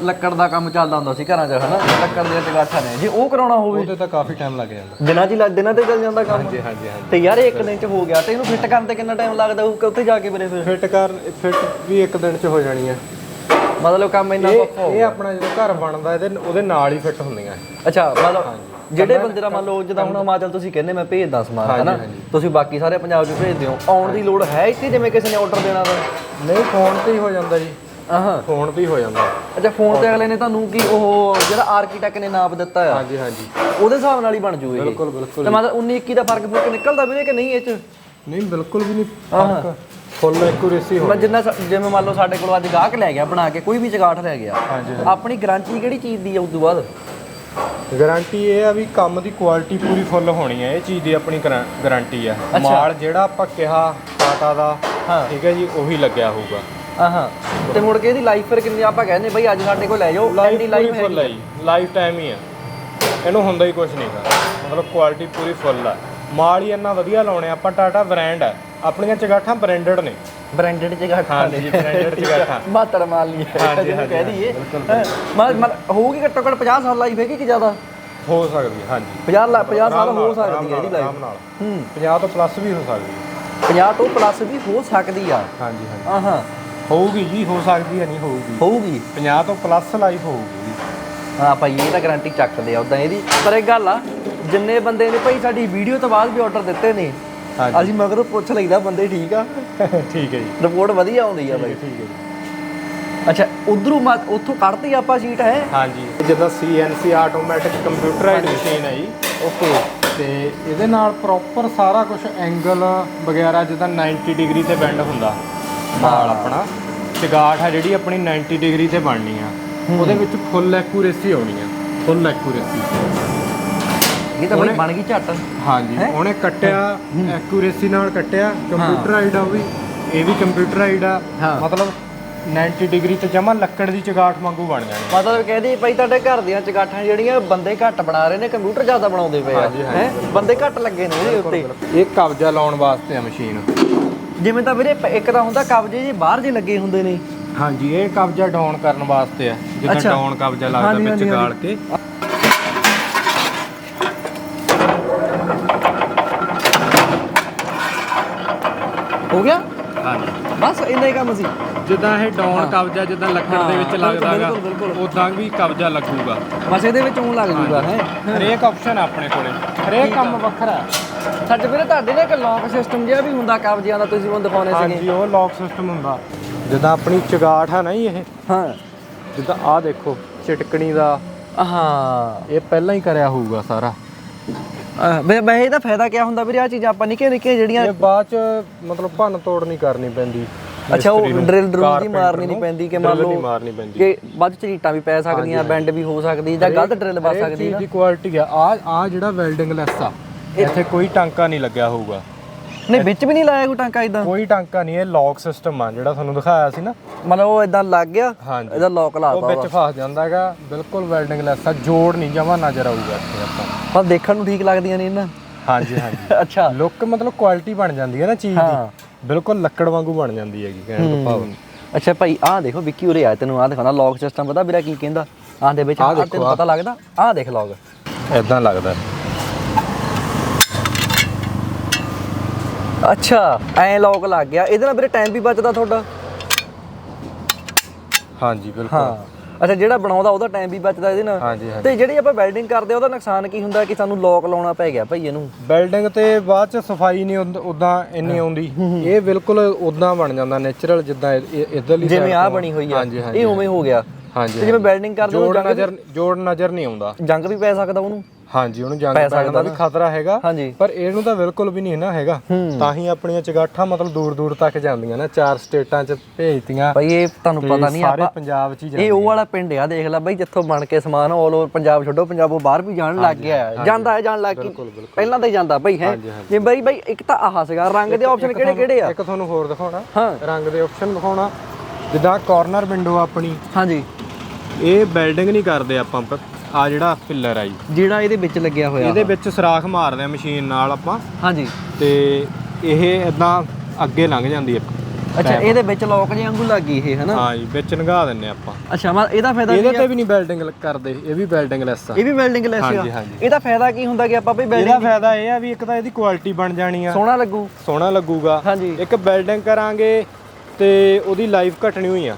ਲੱਕੜ ਦਾ ਕੰਮ ਚੱਲਦਾ ਹੁੰਦਾ ਸੀ ਘਰਾਂ 'ਚ ਹਨਾ? ਲੱਕੜ ਦੀਆਂ ਚਗਾਠਾਂ ਨੇ। ਜੇ ਉਹ ਕਰਾਉਣਾ ਹੋਵੇ ਉਹਦੇ ਤਾਂ ਕਾਫੀ ਟਾਈਮ ਲੱਗ ਜਾਂਦਾ। ਦਿਨਾਂ 'ਚ ਹੀ ਲੱਗ- ਦਿਨਾਂ ਤੇ ਚੱਲ ਜਾਂਦਾ ਕੰਮ। ਹਾਂਜੀ ਹਾਂਜੀ ਹਾਂਜੀ। ਤੇ ਯਾਰ ਇਹ ਇੱਕ ਦਿਨ 'ਚ ਹੋ ਗਿਆ ਤੇ ਇਹਨੂੰ ਫਿੱਟ ਕਰਨ ਤੇ ਕਿੰਨਾ ਟਾਈਮ ਲੱਗਦਾ ਹੋਊ? ਉੱਥੇ ਜਾ ਕੇ ਵੀਰੇ ਫਿਰ? ਫਿੱਟ ਕਰ ਫਿੱਟ ਵੀ ਇੱਕ ਦਿਨ ਚ ਹੋ ਜਾਣੀ ਹੈ ਮਤਲਬ ਕੰਮ ਇੰਨਾ ਇਹ ਇਹ ਆਪਣਾ ਜਦੋਂ ਘਰ ਬਣਦਾ ਇਹਦੇ ਉਹਦੇ ਨਾਲ ਹੀ ਫਿੱਟ ਹੁੰਦੀਆਂ। ਅੱਛਾ ਮਤਲਬ ਜਿਹੜੇ ਬੰਦੇ ਦਾ ਮੰਨ ਲਓ ਜਿੱਦਾਂ ਹੁਣ ਹਿਮਾਚਲ ਤੁਸੀਂ ਕਹਿੰਦੇ ਮੈਂ ਭੇਜਦਾ ਸਮਾਨ ਹਨਾ? ਤੁਸੀਂ ਬਾਕੀ ਸਾਰੇ ਪੰਜਾਬ 'ਚ ਭੇਜਦੇ ਹੋ ਆਉਣ ਦੀ ਲੋੜ ਹੈ ਇੱਥੇ ਜਿਵੇਂ ਕਿਸੇ ਨੇ ਆਰਡਰ ਦੇਣਾ ਤਾਂ? ਨਹੀਂ ਫੋਨ ਤੇ ਹੀ ਹੋ ਜਾਂਦਾ ਜੀ। ਆਹਾਂ। ਫੋਨ ਤੇ ਹੀ ਹੋ ਜਾਂਦਾ। ਅੱਛਾ ਫੋਨ ਤੇ ਅਗਲੇ ਨੇ ਤੁਹਾਨੂੰ ਕੀ ਉਹ ਜਿਹੜਾ ਆਰਕੀਟੈਕਟ ਨੇ ਨਾਪ ਦਿੱਤਾ ਆ? ਹਾਂਜੀ ਹਾਂਜੀ। ਉਹਦੇ ਹਿਸਾਬ ਨਾਲ ਹੀ ਬਣ ਜੂ ਇਹ ਬਿਲਕੁਲ ਬਿਲਕੁਲ। ਤੇ ਮਤਲਬ 19 21 ਦਾ ਫ਼ਰਕ ਫੁਰਕ ਨਿਕਲਦਾ ਵੀਰੇ ਕਿ ਨਹੀਂ ਇਹ ਚ? ਨਹੀਂ ਬਿਲਕੁਲ ਵੀ ਨਹੀਂ। ਫ਼ਰਕ ਫੁੱਲ ਐਕੂਰੇਸੀ ਹੋ ਮੈਂ ਜਿੰਨਾ ਜਿਵੇਂ ਮੰਨ ਲਓ ਸਾਡੇ ਕੋਲ ਅੱਜ ਗਾਹਕ ਲੈ ਗਿਆ ਬਣਾ ਕੇ ਕੋਈ ਵੀ ਚਗਾਠ ਲੈ ਗਿਆ। ਹਾਂਜੀ ਆਪਣੀ ਗਾਰੰਟੀ ਕਿਹੜੀ ਚੀਜ਼ ਦੀ ਆ ਉਸ ਤੋਂ ਬਾਅਦ? ਗਾਰੰਟੀ ਇਹ ਆ ਵੀ ਕੰਮ ਦੀ ਕੁਆਲਿਟੀ ਪੂਰੀ ਫੁੱਲ ਹੋਣੀ ਹੈ ਇਹ ਚੀਜ਼ ਦੀ ਆਪਣੀ ਗਾਰੰਟੀ ਆ। ਮਾਲ ਜਿਹੜਾ ਆਪਾਂ ਕਿਹਾ ਟਾਟਾ ਦਾ ਹਾਂ। ਠੀਕ ਹੈ ਜੀ ਉਹੀ ਲੱਗਿਆ ਹੋਊਗਾ। ਆਹਾਂ ਤੇ ਮੁੜ ਕੇ ਇਹਦੀ ਲਾਈਫ ਫਿਰ ਕਿੰਨੀ ਆਪਾਂ ਕਹਿੰਦੇ ਬਈ ਅੱਜ ਸਾਡੇ ਕੋਲ ਲੈ ਜਾਓ ਲਾਈਫ ਪੂਰੀ ਲਾਈਫ ਫੁੱਲ ਹੈ ਜੀ ਲਾਈਫ ਟਾਈਮ ਹੀ ਆ। ਇਹਨੂੰ ਹੁੰਦਾ ਹੀ ਕੁਝ ਨਹੀਂਗਾ ਮਤਲਬ ਕੁਆਲਿਟੀ ਪੂਰੀ ਫੁੱਲ ਆ। ਮਾਲ ਹੀ ਇੰਨਾ ਵਧੀਆ ਲਾਉਣੇ ਆ। ਆਪਾਂ ਟਾਟਾ ਬ੍ਰਾਂਡ ਹੈ ਆਪਣੀਆਂ ਚਗਾਠਾਂ ਬ੍ਰਾਂਡਡ ਨੇ। ਬ੍ਰਾਂਡਡ ਚਗਾਠਾਂ ਹਾਂਜੀ ਬ੍ਰਾਂਡਡ ਚਗਾਠਾਂ। ਮਾਤੜ ਮਾਲ ਨਹੀਂ ਹੈ ਹਾਂਜੀ, ਜਿਹਨੂੰ ਹਾਂਜੀ, ਕਹਿ ਦਈਏ। ਮਤਲਬ ਮਤਲਬ ਹੋਊਗੀ ਘੱਟੋ ਘੱਟ 50 ਸਾਲ ਲਾਈਫ ਹੈਗੀ ਕਿ ਜ਼ਿਆਦਾ? ਹੋ ਸਕਦੀ ਹੈ ਹਾਂਜੀ। 50 ਲਾ 50 ਸਾਲ ਆਰਾਮ ਹੋ ਨਾਲ, ਸਕਦੀ ਆਰਾਮ ਹੈ ਇਹਦੀ ਨਾਲ, ਲਾਈਫ ਆਰਾਮ ਨਾਲ। ਹੂੰ। 50 ਤੋਂ ਪਲੱਸ ਵੀ ਹੋ ਸਕਦੀ ਹੈ। 50 ਤੋਂ ਪਲੱਸ ਵੀ ਹੋ ਸਕਦੀ ਆ। ਹਾਂਜੀ ਹਾਂਜੀ। ਆਹਾਂ ਹੋਊਗੀ ਜੀ ਹੋ ਸਕਦੀ ਹੈ ਨਹੀਂ ਹੋਊਗੀ। ਹੋਊਗੀ। 50 ਤੋਂ ਪਲੱਸ ਲਾਈਫ ਹੋਊਗੀ ਜੀ। ਹਾਂ ਭਾਈ ਇਹ ਤਾਂ ਗਾਰੰਟੀ ਚੱਕਦੇ ਆ ਉਦਾਂ ਇਹਦੀ। ਪਰ ਇੱਕ ਗੱਲ ਆ ਜਿੰਨੇ ਬੰਦੇ ਨੇ ਭਾਈ ਸਾਡੀ ਵੀਡੀਓ ਤੋਂ ਬਾਅਦ ਵੀ ਆਰਡਰ ਦਿੱਤੇ ਨੇ ਹਾਂਜੀ। ਅਸੀਂ ਮਗਰੋਂ ਪੁੱਛ ਲਈਦਾ ਬੰਦੇ ਠੀਕ ਆ? ਠੀਕ ਹੈ ਜੀ। ਰਿਪੋਰਟ ਵਧੀਆ ਆਉਂਦੀ ਆ ਬਾਈ। ਠੀਕ ਹੈ ਜੀ। ਅੱਛਾ ਉਧਰੋਂ ਉੱਥੋਂ ਕੱਢਤੀ ਆਪਾਂ ਸ਼ੀਟ ਹੈ? ਹਾਂਜੀ। ਜਿੱਦਾਂ CNC ਆਟੋਮੈਟਿਕ ਕੰਪਿਊਟਰਾਈਜ਼ਡ ਮਸ਼ੀਨ ਹੈ ਜੀ। ਓਕੇ ਤੇ ਇਹਦੇ ਨਾਲ ਪ੍ਰੋਪਰ ਸਾਰਾ ਕੁਝ ਐਂਗਲ ਵਗੈਰਾ ਜਿੱਦਾਂ 90 ਡਿਗਰੀ ਤੇ ਬੈਂਡ ਹੁੰਦਾ ਮਾਲ ਆਪਣਾ। ਚਗਾਠ ਆ ਜਿਹੜੀ ਆਪਣੀ 90 ਡਿਗਰੀ ਤੇ ਬਣਨੀ ਆ। ਉਹਦੇ ਵਿੱਚ ਫੁੱਲ ਐਕੂਰੇਸੀ ਆਉਣੀ ਆ। ਫੁੱਲ ਐਕੂਰੇਸੀ ਇਹ ਤਾਂ ਬਾਈ ਬਣ ਗਈ ਝੱਟ। ਹਾਂਜੀ ਉਹਨੇ ਕੱਟਿਆ ਐਕੂਰੇਸੀ ਨਾਲ ਕੱਟਿਆ ਕੰਪਿਊਟਰਾਈਜ਼ਡ ਆ ਵੀ। ਇਹ ਵੀ ਕੰਪਿਊਟਰਾਈਜ਼ਡ ਆ। ਮਤਲਬ 90 ਡਿਗਰੀ ਤੇ ਜਮਾ ਲੱਕੜ ਦੀ ਚਗਾਠ ਵਾਂਗੂ ਬਣ ਜਾਣੀ। ਮਤਲਬ ਕਹਿੰਦੀ ਭਾਈ ਤੁਹਾਡੇ ਘਰ ਦੀਆਂ ਚਗਾਠਾਂ ਜਿਹੜੀਆਂ ਬੰਦੇ ਘੱਟ ਬਣਾ ਰਹੇ ਨੇ ਕੰਪਿਊਟਰ ਜ਼ਿਆਦਾ ਬਣਾਉਂਦੇ ਪਏ ਆ। ਹੈ? ਬੰਦੇ ਘੱਟ ਲੱਗੇ ਨੇ ਇਹਦੇ ਉੱਤੇ। ਇਹ ਕਬਜ਼ਾ ਲਾਉਣ ਵਾਸਤੇ ਆ ਮਸ਼ੀਨ ਜਿਵੇਂ ਤਾਂ ਵੀਰੇ ਇੱਕ ਤਾਂ ਹੁੰਦਾ ਕਬਜੇ ਜੇ ਬਾਹਰ ਜੇ ਲੱਗੇ ਹੁੰਦੇ ਨੇ। ਹਾਂਜੀ ਇਹ ਕਬਜ਼ਾ ਡਾਊਨ ਕਰਨ ਵਾਸਤੇ ਆ। ਜਿੱਦਾਂ। ਡਾਊਨ ਕਬਜ਼ਾ ਲੱਗਦਾ ਵਿੱਚ ਗਾਲ ਕੇ। ਹੋ ਗਿਆ? ਹਾਂਜੀ। ਬਸ ਇੰਨਾ ਹੀ ਕੰਮ ਸੀ। ਜਿੱਦਾਂ ਇਹ ਡਾਊਨ ਕਬਜ਼ਾ ਜਿੱਦਾਂ ਲੱਕੜ ਦੇ ਵਿੱਚ ਲੱਗਦਾਗਾ ਬਿਲਕੁਲ, ਬਿਲਕੁਲ। ਉਦਾਂ ਵੀ ਕਬਜ਼ਾ ਲੱਗੂਗਾ। ਬਸ ਇਹਦੇ ਵਿੱਚ ਉਹ ਲੱਗ ਜੂਗਾ ਹੈ। ਹਰੇਕ ਆਪਸ਼ਨ ਆਪਣੇ ਕੋਲੇ। ਹਰੇਕ ਕੰਮ ਵੱਖਰਾ। ਸਾਡੇ ਵੀਰੇ ਤੁਹਾਡੇ ਨੇ ਇੱਕ ਲੌਕ ਸਿਸਟਮ ਜਿਹਾ ਵੀ ਹੁੰਦਾ ਕਬਜਿਆਂ ਦਾ ਤੁਸੀਂ ਮੈਨੂੰ ਦਿਖਾਉਣੇ ਸੀਗੇ। ਹਾਂਜੀ ਉਹ ਲੌਕ ਸਿਸਟਮ ਹੁੰਦਾ। ਜਿੱਦਾਂ ਆਪਣੀ ਚਗਾਠ ਆ ਨਾ ਜੀ ਇਹ। ਹਾਂ। ਜਿੱਦਾਂ ਆਹ ਦੇਖੋ ਚਟਕਣੀ ਦਾ। ਹਾਂ। ਇਹ ਪਹਿਲਾਂ ਹੀ ਕਰਿਆ ਹੋਊਗਾ ਸਾਰਾ। ਵੇ ਬਈ ਇਹਦਾ ਫਾਇਦਾ ਕੀ ਹੁੰਦਾ ਵੀਰੇ? ਆ ਚੀਜ਼ਾਂ ਆਪਾਂ ਨਿੱਕੇ ਨਿੱਕੇ ਜਿਹੜੀਆਂ ਇਹ ਬਾਅਦ ਚ ਮਤਲਬ ਭੰਨ ਤੋੜ ਨਹੀਂ ਕਰਨੀ ਪੈਂਦੀ। ਅੱਛਾ ਉਹ ਡਰਿਲ ਡਰੂਲ ਦੀ ਮਾਰਨੀ ਨਹੀਂ ਪੈਂਦੀ ਕਿ ਮੰਨ ਲਓ ਕਿ ਵੱਧ ਝਰੀਟਾਂ ਵੀ ਪੈ ਸਕਦੀਆਂ ਬੈਂਡ ਵੀ ਹੋ ਸਕਦੀ ਜਾਂ ਗਲਤ ਡਰਿਲ ਵੱਜ ਸਕਦੀ ਚੀਜ਼ ਨਾ। ਦੀ ਕੁਆਲਿਟੀ ਆ। ਆ ਜਿਹੜਾ ਵੈਲਡਿੰਗ ਲੈਸ ਆ ਇੱਥੇ ਕੋਈ ਟਾਂਕਾ ਨਹੀਂ ਲੱਗਿਆ ਹੋਊਗਾ। ਨਹੀਂ ਵਿੱਚ ਵੀ ਨਹੀਂ ਲਾਇਆ ਕੋਈ ਟਾਂਕਾ ਇਦਾਂ ਕੋਈ ਟਾਂਕਾ ਨਹੀਂ ਇਹ ਲੌਕ ਸਿਸਟਮ ਆ ਜਿਹੜਾ ਤੁਹਾਨੂੰ ਦਿਖਾਇਆ ਸੀ ਨਾ। ਮਤਲਬ ਉਹ ਇਦਾਂ ਲੱਗ ਗਿਆ ਹਾਂਜੀ। ਇਹਦਾ ਲੋਕ ਉਹ ਲਾਤਾ ਵਿੱਚ ਫਸ ਜਾਂਦਾ ਹੈਗਾ ਬਿਲਕੁਲ ਵੈਲਡਿੰਗ ਲੈਸ ਆ ਜੋੜ ਨਹੀਂ ਜਮਾ ਨਜ਼ਰ ਆਊਗਾ ਇੱਥੇ ਆਪਾਂ। ਪਰ ਦੇਖਣ ਨੂੰ ਠੀਕ ਲੱਗਦੀਆਂ ਨੇ ਇਹਨਾਂ? ਹਾਂਜੀ ਹਾਂਜੀ। ਅੱਛਾ। ਲੁੱਕ ਮਤਲਬ ਕੁਆਲਿਟੀ ਬਣ ਜਾਂਦੀ ਹੈ ਨਾ ਚੀਜ਼। ਦੀ। ਬਿਲਕੁਲ ਲੱਕੜ ਵਾਂਗੂ ਬਣ ਜਾਂਦੀ ਹੈਗੀ ਕਹਿਣ ਤੋਂ ਭਾਵ ਅੱਛਾ ਭਾਈ ਆਹ ਦੇਖੋ ਵਿੱਕੀ ਉਰੇ ਆ ਤੈਨੂੰ ਆਹ ਦਿਖਾਉਣਾ ਲੌਕ ਸਿਸਟਮ ਪਤਾ ਵੀਰਾ ਕੀ ਕਹਿੰਦਾ? ਆਹ ਦੇ ਵਿੱਚ ਆਹ ਤੈਨੂੰ। ਪਤਾ ਲੱਗਦਾ? ਆਹ ਦੇਖ ਲੌਗ ਇਦਾਂ ਲੱਗਦਾ। ਅੱਛਾ ਐ ਲੌਕ ਲੱਗ ਗਿਆ। ਇਹਦੇ ਨਾਲ ਵੀਰੇ ਟਾਈਮ ਵੀ ਬਚਦਾ ਤੁਹਾਡਾ? ਹਾਂਜੀ ਬਿਲਕੁਲ। ਹਾਂ। ਅੱਛਾ ਜਿਹੜਾ ਬਣਾਉਂਦਾ ਉਹਦਾ ਟਾਈਮ ਵੀ ਬਚਦਾ ਇਹਦੇ ਨਾਲ? ਹਾਂਜੀ ਹਾਂਜੀ। ਤੇ ਜਿਹੜੀ ਆਪਾਂ ਵੈਲਡਿੰਗ ਕਰਦੇ ਆ ਉਹਦਾ ਨੁਕਸਾਨ ਕੀ ਹੁੰਦਾ ਕਿ ਸਾਨੂੰ ਲੌਕ ਲਾਉਣਾ ਪੈ ਗਿਆ ਭਾਈ ਇਹਨੂੰ? ਬਿਲਡਿੰਗ ਤੇ ਬਾਅਦ ਚ ਸਫ਼ਾਈ ਨਹੀਂ ਉਦਾਂ ਇੰਨੀ ਆਉਂਦੀ। ਇਹ ਬਿਲਕੁਲ ਉਦਾਂ ਬਣ ਜਾਂਦਾ ਨੇਚਰਲ ਜਿੱਦਾਂ ਇਧਰਲੀ ਜਿਵੇਂ ਆਹ ਬਣੀ ਹੋਈ ਆ। ਹਾਂਜੀ ਹਾਂਜੀ ਇਹ ਉਵੇਂ ਹੋ ਗਿਆ। ਹਾਂਜੀ ਤੇ ਜਿਵੇਂ ਵੈਲਡਿੰਗ ਕਰਦੇ ਜੋੜ ਉਹ ਨਜ਼ਰ ਜੋੜ ਨਜ਼ਰ ਨਹੀਂ ਆਉਂਦਾ। ਜੰਗ ਵੀ ਪੈ ਸਕਦਾ ਉਹਨੂੰ? ਹਾਂਜੀ ਉਹਨੂੰ ਜੰਗ ਪੈਣ ਦਾ ਵੀ ਖਤਰਾ ਹੈਗਾ ਪਰ ਇਹਨੂੰ ਤਾਂ ਬਿਲਕੁਲ ਵੀ ਨਹੀਂ ਨਾ ਹੈਗਾ। ਤਾਂ ਹੀ ਆਪਣੀਆਂ ਚਗਾਠਾਂ ਮਤਲਬ ਦੂਰ ਦੂਰ ਤੱਕ ਜਾਂਦੀਆਂ ਨਾ ਚਾਰ ਸਟੇਟਾਂ ਚ ਭੇਜਤੀਆਂ। ਭਾਈ ਇਹ ਤੁਹਾਨੂੰ ਪਤਾ ਨਹੀਂ ਸਾਰੇ ਆਪਾਂ ਪੰਜਾਬ ਚ ਹੀ ਇਹ ਉਹ ਵਾਲਾ ਪਿੰਡ ਆ ਦੇਖ ਲੈ ਬਾਈ ਜਿੱਥੋਂ ਬਣ ਕੇ ਸਮਾਨ ਆਲ ਓਵਰ ਪੰਜਾਬ ਛੱਡੋ ਪੰਜਾਬ ਬਾਹਰ ਵੀ ਜਾਣ ਲੱਗ ਗਿਆ। ਜਾਂਦਾ ਹੈ ਜਾਣ ਲੱਗ ਕੀ। ਪਹਿਲਾਂ ਤਾਂ ਹੀ ਜਾਂਦਾ ਬਾਈ ਹੈ। ਜੇ ਬਾਈ ਬਾਈ ਇੱਕ ਤਾਂ ਆਹ ਸੀਗਾ ਰੰਗ ਦੇ ਆਪਸ਼ਨ ਕਿਹੜੇ ਕਿਹੜੇ ਆ? ਇੱਕ ਤੁਹਾਨੂੰ ਹੋਰ ਦਿਖਾਉਣਾ। ਹਾਂ। ਰੰਗ ਦੇ ਆਪਸ਼ਨ ਦਿਖਾਉਣਾ। ਜਿੱਦਾਂ ਕਾਰਨਰ ਵਿੰਡੋ ਆਪਣੀ। ਹਾਂਜੀ। ਇਹ ਬਿਲਡਿੰਗ ਨਹੀਂ ਕਰਦੇ ਆਪਾਂ। ਆ ਜਿਹੜਾ ਪਿੱਲਰ ਆ ਜੀ। ਜਿਹੜਾ ਇਹਦੇ ਵਿੱਚ ਲੱਗਿਆ ਹੋਇਆ ਇਹਦੇ ਵਿੱਚ ਸੁਰਾਖ ਮਾਰਦੇ ਆ ਮਸ਼ੀਨ ਨਾਲ ਆਪਾਂ। ਹਾਂਜੀ। ਤੇ ਇਹ ਇਦਾਂ ਅੱਗੇ ਲੰਘ ਜਾਂਦੀ ਹੈ ਅੱਛਾ ਇਹਦੇ ਵਿੱਚ ਲੋਕ ਜੇ ਵਾਂਗੂ ਲੱਗੀ ਇਹ ਹੈ ਨਾ ਹਾਂ ਜੀ ਵਿੱਚ ਨਗਾ ਦਿੰਨੇ ਆਪਾਂ। ਅੱਛਾ ਮਾ ਇਹਦਾ ਫਾਇਦਾ ਇਹਦੇ ਤੇ ਵੀ ਨਹੀਂ ਬਿਲਡਿੰਗ ਕਰਦੇ ਇਹ ਵੀ ਬਿਲਡਿੰਗ ਲੈਸ ਆ। ਇਹ ਵੀ ਵੈਲਡਿੰਗ ਲੈਸ ਆ। ਇਹਦਾ ਫਾਇਦਾ ਕੀ ਹੁੰਦਾ ਕਿ ਆਪਾਂ ਬਈ ਇਹਦਾ ਵੈਲਡਿੰਗ ਫਾਇਦਾ ਇਹ ਆ ਵੀ ਇੱਕ ਤਾਂ ਇਹਦੀ ਕੁਆਲਿਟੀ ਬਣ ਜਾਣੀ ਆ। ਸੋਹਣਾ ਲੱਗੂ। ਸੋਹਣਾ ਲੱਗੂਗਾ। ਹਾਂਜੀ। ਇੱਕ ਬਿਲਡਿੰਗ ਕਰਾਂਗੇ ਤੇ ਉਹਦੀ ਲਾਈਫ ਘਟਣੀ ਹੋਈ ਆ।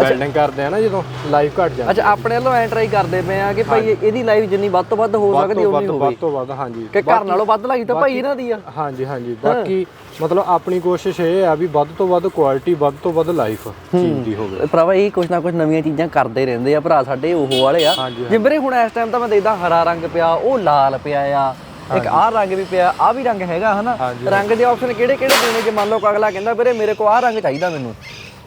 ਬਿਲਡਿੰਗ ਕਰਦੇ ਆ ਨਾ ਜਦੋਂ ਲਾਈਫ ਘਟ ਜਾਂਦੀ ਅੱਛਾ ਆਪਣੇ ਵੱਲੋਂ ਐ ਟਰਾਈ ਕਰਦੇ ਪਏ ਆ ਕਿ ਭਾਈ ਇਹਦੀ ਲਾਈਫ ਜਿੰਨੀ ਵੱਧ ਤੋਂ ਵੱਧ ਹੋ ਸਕਦੀ ਉਨੀ ਹੋਵੇ। ਵੱਧ ਤੋਂ ਵੱਧ ਹਾਂਜੀ। ਕਿ ਘਰ ਨਾਲੋਂ ਵੱਧ ਲੱਗੀ ਤਾਂ ਭਾਈ ਇਹਨਾਂ ਦੀ ਆ। ਹਾਂਜੀ ਹਾਂਜੀ। ਬਾਕੀ ਮਤਲਬ ਆਪਣੀ ਕੋਸ਼ਿਸ਼ ਇਹ ਆ ਵੀ ਵੱਧ ਤੋਂ ਵੱਧ ਕੁਆਲਿਟੀ ਵੱਧ ਤੋਂ ਵੱਧ ਲਾਈਫ ਚੀਜ਼ ਦੀ ਹੋਵੇ। ਭਰਾਵਾ ਇਹ ਕੁਛ ਨਾ ਕੁਛ ਨਵੀਆਂ ਚੀਜ਼ਾਂ ਕਰਦੇ ਰਹਿੰਦੇ ਆ। ਭਰਾ ਸਾਡੇ ਉਹ ਵਾਲੇ ਆ। ਜਿਵੇਂ ਹੁਣ ਇਸ ਟਾਈਮ ਤਾਂ ਮੈਂ ਦੇਖਦਾ ਹਰਾ ਰੰਗ ਪਿਆ ਉਹ ਲਾਲ ਪਿਆ ਆ। ਇੱਕ ਆਹ ਰੰਗ ਵੀ ਪਿਆ ਆ ਵੀ ਰੰਗ ਹੈਗਾ ਹਨਾ। ਰੰਗ ਦੇ ਆਪਸ਼ਨ ਕਿਹੜੇ ਕਿਹੜੇ ਦੇਣੇ? ਜੇ ਮੰਨ ਲਓ ਅਗਲਾ ਕਹਿੰਦਾ ਵੀਰੇ ਮੇਰੇ ਕੋਲ ਆਹ ਰੰਗ ਚਾਹੀਦਾ ਮੈਨੂੰ।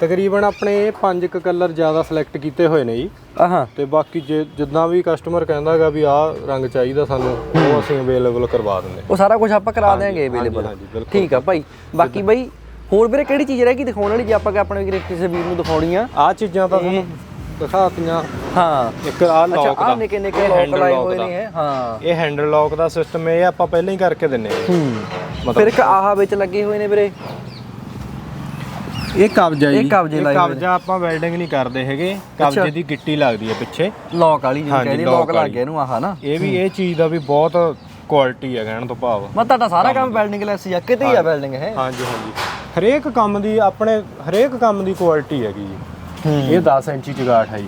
ਤਕਰੀਬਨ ਆਪਣੇ ਇਹ ਪੰਜ ਕੁ ਕਲਰ ਜ਼ਿਆਦਾ ਸਿਲੈਕਟ ਕੀਤੇ ਹੋਏ ਨੇ ਜੀ। ਆਹਾਂ। ਤੇ ਬਾਕੀ ਜੇ ਜਿੱਦਾਂ ਵੀ ਕਸਟਮਰ ਕਹਿੰਦਾਗਾ ਵੀ ਆਹ ਰੰਗ ਚਾਹੀਦਾ ਸਾਨੂੰ ਉਹ ਅਸੀਂ ਅਵੇਲੇਬਲ ਕਰਵਾ ਦਿੰਦੇ ਉਹ ਸਾਰਾ ਕੁਝ ਆਪਾਂ ਕਰਾ ਦੇਾਂਗੇ ਅਵੇਲੇਬਲ ਠੀਕ ਆ ਭਾਈ। ਬਾਕੀ ਬਾਈ ਹੋਰ ਵੀਰੇ ਕਿਹੜੀ ਚੀਜ਼ ਰਹਿ ਗਈ ਦਿਖਾਉਣ ਵਾਲੀ ਜੇ ਆਪਾਂ ਆਪਣੇ ਵੀਰੇ ਕਿਸੇ ਵੀਰ ਨੂੰ ਦਿਖਾਉਣੀ ਆ ਆਹ ਚੀਜ਼ਾਂ ਤਾਂ ਤੁਹਾਨੂੰ ਦਿਖਾਤੀਆਂ। ਹਾਂ। ਇੱਕ ਆਹ ਅੱਛਾ ਲੌਕ ਆ ਦਾ। ਨਿੱਕੇ ਨਿੱਕੇ ਲੋਕ ਲਾਏ ਹੋਏ। ਨੇ ਹਾਂ। ਇਹ ਹੈਂਡਲ ਲੌਕ ਦਾ ਸਿਸਟਮ ਇਹ ਆਪਾਂ ਪਹਿਲਾਂ ਹੀ ਕਰਕੇ ਦਿੰਨੇ ਆ। ਹੂੰ। ਫਿਰ ਇੱਕ ਆਹ ਵਿੱਚ ਲੱਗੇ ਹੋਏ ਨੇ ਵੀਰੇ। ਇਹ ਕਬਜਾ ਇਹ ਕਬਜੇ ਲਾਏ ਹੋਏ ਨੇ। ਕਬਜਾ ਆਪਾਂ ਵੈਲਡਿੰਗ ਨਹੀਂ ਕਰਦੇ ਹੈਗੇ। ਕਬਜੇ ਦੀ ਗਿੱਟੀ ਲੱਗਦੀ ਹੈ ਪਿੱਛੇ। ਲੋਕ ਵਾਲੀ ਜਿਹਨੂੰ ਹਾਂਜੀ, ਕਹਿੰਦੇ ਲੋਕ ਲੱਗ ਵਾਲੀ। ਗਿਆ ਇਹਨੂੰ ਆਹ ਨਾ। ਇਹ ਵੀ ਇਹ ਚੀਜ਼ ਦਾ ਵੀ ਬਹੁਤ ਕੁਆਲਿਟੀ ਹੈ ਕਹਿਣ ਤੋਂ ਭਾਵ। ਮੈਂ ਤੁਹਾਡਾ ਸਾਰਾ ਕੰਮ ਵੈਲਡਿੰਗ ਲੈਸ ਆ ਕਿਤੇ ਹੀ ਆ ਵੈਲਡਿੰਗ ਹੈ ਹਾਂਜੀ ਹਾਂਜੀ। ਹਰੇਕ ਕੰਮ ਦੀ ਆਪਣੇ ਹਰੇਕ ਕੰਮ ਦੀ ਕੁਆਲਿਟੀ ਹੈਗੀ ਜੀ। ਇਹ 10 ਇੰਚੀ ਚਗਾਠ ਹੈ ਜੀ।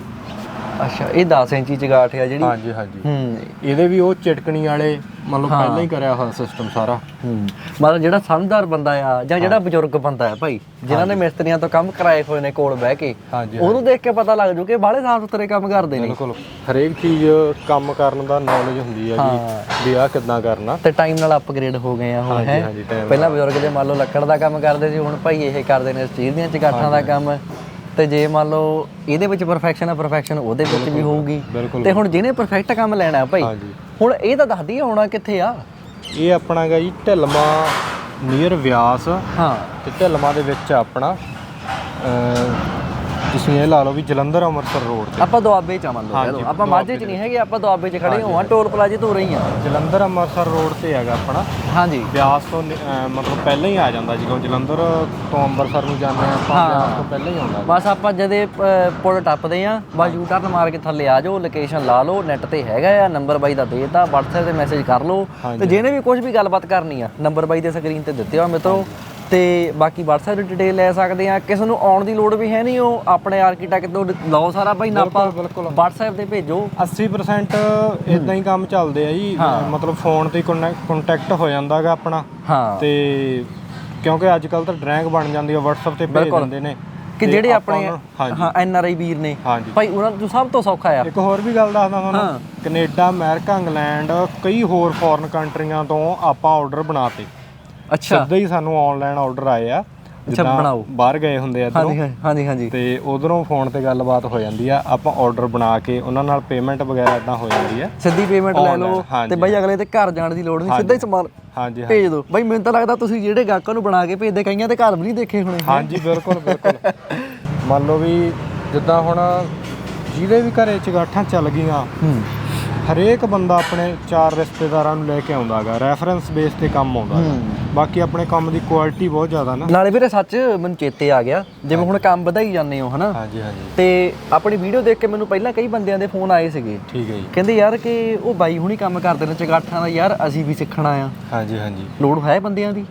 ਅੱਛਾ ਇਹ 10 ਇੰਚੀ ਚਗਾਠ ਆ ਜਿਹੜੀ। ਹਾਂਜੀ ਹਾਂਜੀ। ਹੂੰ। ਇਹਦੇ ਵੀ ਉਹ ਚਟਕਣੀ ਵਾਲੇ ਮਤਲਬ ਪਹਿਲਾਂ ਹੀ ਕਰਿਆ ਹੋਇਆ ਸਿਸਟਮ ਸਾਰਾ। ਹੂੰ। ਮਤਲਬ ਜਿਹੜਾ ਸਮਝਦਾਰ ਬੰਦਾ ਆ ਜਾਂ ਜਿਹੜਾ ਬਜ਼ੁਰਗ ਬੰਦਾ ਆ ਭਾਈ ਜਿਨ੍ਹਾਂ ਨੇ ਮਿਸਤਰੀਆਂ ਤੋਂ ਕੰਮ ਕਰਾਏ ਹੋਏ ਨੇ ਕੋਲ ਬਹਿ ਕੇ ਉਹਨੂੰ ਦੇਖ ਕੇ ਪਤਾ ਲੱਗ ਜੂ ਕਿ ਬਾਹਲੇ ਸਾਫ਼ ਸੁਥਰੇ ਕੰਮ ਕਰਦੇ ਨੇ। ਬਿਲਕੁਲ। ਹਰੇਕ ਚੀਜ਼ ਕੰਮ ਕਰਨ ਦਾ ਨੌਲੇਜ ਹੁੰਦੀ ਹਾਂ। ਜੀ ਵੀ ਆਹ ਕਿੱਦਾਂ ਕਰਨਾ। ਤੇ ਟਾਈਮ ਨਾਲ ਅਪਗ੍ਰੇਡ ਹੋ ਗਏ ਆ ਹੁਣ ਹੈ। ਪਹਿਲਾਂ ਬਜ਼ੁਰਗ ਦੇ ਮੰਨ ਲਓ ਲੱਕੜ ਦਾ ਕੰਮ ਕਰਦੇ ਸੀ ਹੁਣ ਭਾਈ ਇਹ ਕਰਦੇ ਨੇ ਸਟੀਲ ਦੀਆਂ ਚਗਾਠਾਂ ਦਾ ਕੰਮ। ਤੇ ਜੇ ਮੰਨ ਲਓ ਇਹਦੇ ਵਿੱਚ ਪਰਫੈਕਸ਼ਨ ਆ ਪਰਫੈਕਸ਼ਨ ਉਹਦੇ ਵਿੱਚ ਵੀ ਹੋਊਗੀ। ਤੇ ਹੁਣ ਜਿਹਨੇ ਪਰਫੈਕਟ ਕੰਮ ਲੈਣਾ ਭਾਈ ਹਾਂਜੀ। ਹੁਣ ਇਹ ਤਾਂ ਦੱਸਦੀ ਹੋਣਾ ਕਿੱਥੇ ਆ। ਇਹ ਆਪਣਾ ਗਾ ਜੀ ਢਿਲਮਾ ਨੀਅਰ ਵਿਆਸ। ਹਾਂ। ਤੇ ਢਿਲਮਾ ਦੇ ਵਿੱਚ ਆ ਆਪਣਾ ਤੁਸੀਂ ਇਹ ਲਾ ਲਓ ਵੀ ਜਲੰਧਰ ਅੰਮ੍ਰਿਤਸਰ ਰੋਡ ਤੇ। ਆਪਾਂ ਦੁਆਬੇ ਚ ਆ ਮੰਨ ਲਓ ਕਹਿ ਹਾਂਜੀ, ਲਓ ਆਪਾਂ ਮਾਝੇ ਚ ਨਹੀਂ ਹੈਗੇ ਆਪਾਂ ਦੁਆਬੇ ਚ ਖੜੇ ਹਾਂ ਟੋਲ ਪਲਾਜ਼ੇ ਤੋਂ ਰਹੀ ਹਾਂ ਜਲੰਧਰ ਅੰਮ੍ਰਿਤਸਰ ਰੋਡ ਤੇ ਹੈਗਾ ਆਪਣਾ। ਹਾਂਜੀ। ਬਿਆਸ ਤੋਂ ਨਿ- ਅਹ ਮਤਲਬ ਪਹਿਲਾਂ ਹੀ ਆ ਜਾਂਦਾ ਜਦੋਂ ਜਲੰਧਰ ਤੋਂ ਅੰਮ੍ਰਿਤਸਰ ਨੂੰ ਜਾਂਦੇ ਆ ਆਪਾਂ ਹਾਂ। ਬਿਆਸ ਤੋਂ ਪਹਿਲਾਂ ਹੀ ਆਉਂਦਾ ਬਸ ਆਪਾਂ ਜਦੇ ਅ, ਪੁਲ ਟੱਪਦੇ ਆ ਬਸ ਯੂ ਟਰਨ ਮਾਰ ਕੇ ਥੱਲੇ ਆ ਜਾਓ ਲੋਕੇਸ਼ਨ ਲਾ ਲਓ ਨੈਟ ਤੇ ਹੈਗਾ ਆ ਨੰਬਰ ਬਾਈ ਦਾ ਦੇਤਾ WhatsApp ਤੇ ਮੈਸੇਜ ਕਰ ਲਓ। ਤੇ ਜਿਹਨੇ ਵੀ ਕੁਝ ਵੀ ਗੱਲਬਾਤ ਕਰਨੀ ਆ ਨੰਬਰ ਬਾਈ ਦੇ ਸਕਰੀਨ ਤੇ ਦਿੱਤੇ ਹੋ ਮਿੱਤਰੋ। ਤੇ ਬਾਕੀ WhatsApp ਦੀ ਡਿਟੇਲ ਲੈ ਸਕਦੇ ਆ ਕਿਸੇ ਨੂੰ ਆਉਣ ਦੀ ਲੋੜ ਵੀ ਹੈ ਨਹੀਂ ਉਹ ਆਪਣੇ ਆਰਕੀਟੈਕਟ ਤੋਂ ਲਓ ਸਾਰਾ ਭਾਈ ਨਾਪਾ। WhatsApp ਤੇ ਭੇਜੋ। 80% ਇਦਾਂ ਹੀ ਕੰਮ ਚੱਲਦੇ ਆ ਜੀ। ਮਤਲਬ ਫੋਨ ਤੇ ਕੰਟੈਕਟ ਹੋ ਜਾਂਦਾਗਾ ਆਪਣਾ। ਤੇ ਕਿਉਂਕਿ ਅੱਜ ਕੱਲ ਤਾਂ ਡਰੈਂਗ ਬਣ ਜਾਂਦੀ ਆ WhatsApp ਤੇ ਭੇਜ। ਦਿੰਦੇ ਨੇ। ਕਿ ਜਿਹੜੇ ਆਪਾਂ ਆਪਣੇ ਹਾਂ ਐਨ ਆਰ ਆਈ ਵੀਰ ਨੇ। ਭਾਈ ਉਹਨਾਂ ਨੂੰ ਸਭ ਤੋਂ ਸੌਖਾ ਆ। ਇੱਕ ਹੋਰ ਵੀ ਗੱਲ ਦੱਸਦਾ। ਤੁਹਾਨੂੰ। ਕੈਨੇਡਾ ਅਮਰੀਕਾ ਇੰਗਲੈਂਡ ਕਈ ਹੋਰ ਫੋਰਨ ਕੰਟਰੀਆਂ ਤੋਂ ਆਪਾਂ ਆਰਡਰ ਬਣਾਤੇ। ਅੱਛਾ। ਸਿੱਧਾ ਹੀ ਸਾਨੂੰ ਆਨਲਾਈਨ ਆਰਡਰ ਆਏ ਆ। ਜਿੱਦਾਂ ਬਣਾਓ। ਬਾਹਰ ਗਏ ਹੁੰਦੇ ਆ ਇੱਧਰੋਂ। ਹਾਂਜੀ ਹਾਂਜੀ ਹਾਂਜੀ। ਤੇ ਉਧਰੋਂ ਫੋਨ ਤੇ ਗੱਲਬਾਤ ਹੋ ਜਾਂਦੀ ਆ। ਆਪਾਂ ਆਰਡਰ ਬਣਾ ਕੇ ਉਹਨਾਂ ਨਾਲ ਪੇਮੈਂਟ ਵਗੈਰਾ ਇਦਾਂ ਹੋ ਜਾਂਦੀ ਆ। ਸਿੱਧੀ ਪੇਮੈਂਟ ਲੈ Online, ਲਓ ਹਾਂਜੀ। ਤੇ ਬਾਈ ਅਗਲੇ ਤੇ ਘਰ ਜਾਣ ਦੀ ਲੋੜ ਨਹੀਂ। ਸਿੱਧਾ ਹੀ ਸਮਾਨ ਹਾਂਜੀ ਹਾਂ। ਭੇਜ ਦਿਓ। ਬਾਈ ਮੈਨੂੰ ਤਾਂ ਲੱਗਦਾ ਤੁਸੀਂ ਜਿਹੜੇ ਗਾਹਕਾਂ ਨੂੰ ਬਣਾ ਕੇ ਭੇਜਦੇ ਕਈਆਂ ਦੇ ਘਰ ਵੀ ਨਹੀਂ ਦੇਖੇ ਹੋਣੇ। ਹਾਂਜੀ ਬਿਲਕੁਲ ਬਿਲਕੁਲ। ਮੰਨ ਲਓ ਵੀ ਜਿੱਦਾਂ ਹੁਣ ਜਿਹਦੇ ਵੀ ਘਰੇ ਚਗਾਠਾਂ ਚੱਲ ਗਈਆਂ ਹੂੰ। ਹਰੇਕ ਬੰਦਾ ਆਪਣੇ ਚਾਰ ਰਿਸ਼ਤੇਦਾਰਾਂ ਨੂੰ ਲੈ ਕੇ ਆਉਂਦਾਗਾ ਰੈਫਰੈਂਸ ਬੇਸ ਤੇ ਕੰਮ ਆਉਂਦਾ ਗਾ। ਬਾਕੀ ਆਪਣੇ ਕੰਮ ਦੀ ਕੁਆਲਿਟੀ ਬਹੁਤ ਜ਼ਿਆਦਾ ਨਾ। ਨਾਲੇ ਵੀਰੇ ਸੱਚ ਮੈਨੂੰ ਚੇਤੇ ਆ ਗਿਆ ਜਿਵੇਂ ਹੁਣ ਕੰਮ ਵਧਾਈ ਜਾਂਦੇ ਹੋ ਹਨਾ? ਹਾਂਜੀ ਹਾਂਜੀ। ਤੇ ਆਪਣੀ ਵੀਡੀਓ ਦੇਖ ਕੇ ਮੈਨੂੰ ਪਹਿਲਾਂ ਕਈ ਬੰਦਿਆਂ ਦੇ ਫੋਨ ਆਏ ਸੀਗੇ। ਠੀਕ ਹੈ ਜੀ। ਕਹਿੰਦੇ ਯਾਰ ਕਿ ਉਹ ਬਾਈ ਹੁਣੀ ਕੰਮ ਕਰਦੇ ਨੇ ਚਗਾਠਾਂ ਦਾ ਯਾਰ ਅਸੀਂ ਵੀ ਸਿੱਖਣਾ ਆ। ਹਾਂਜੀ ਹਾਂਜੀ। ਲੋੜ ਹੈ ਬੰਦਿਆਂ ਦੀ?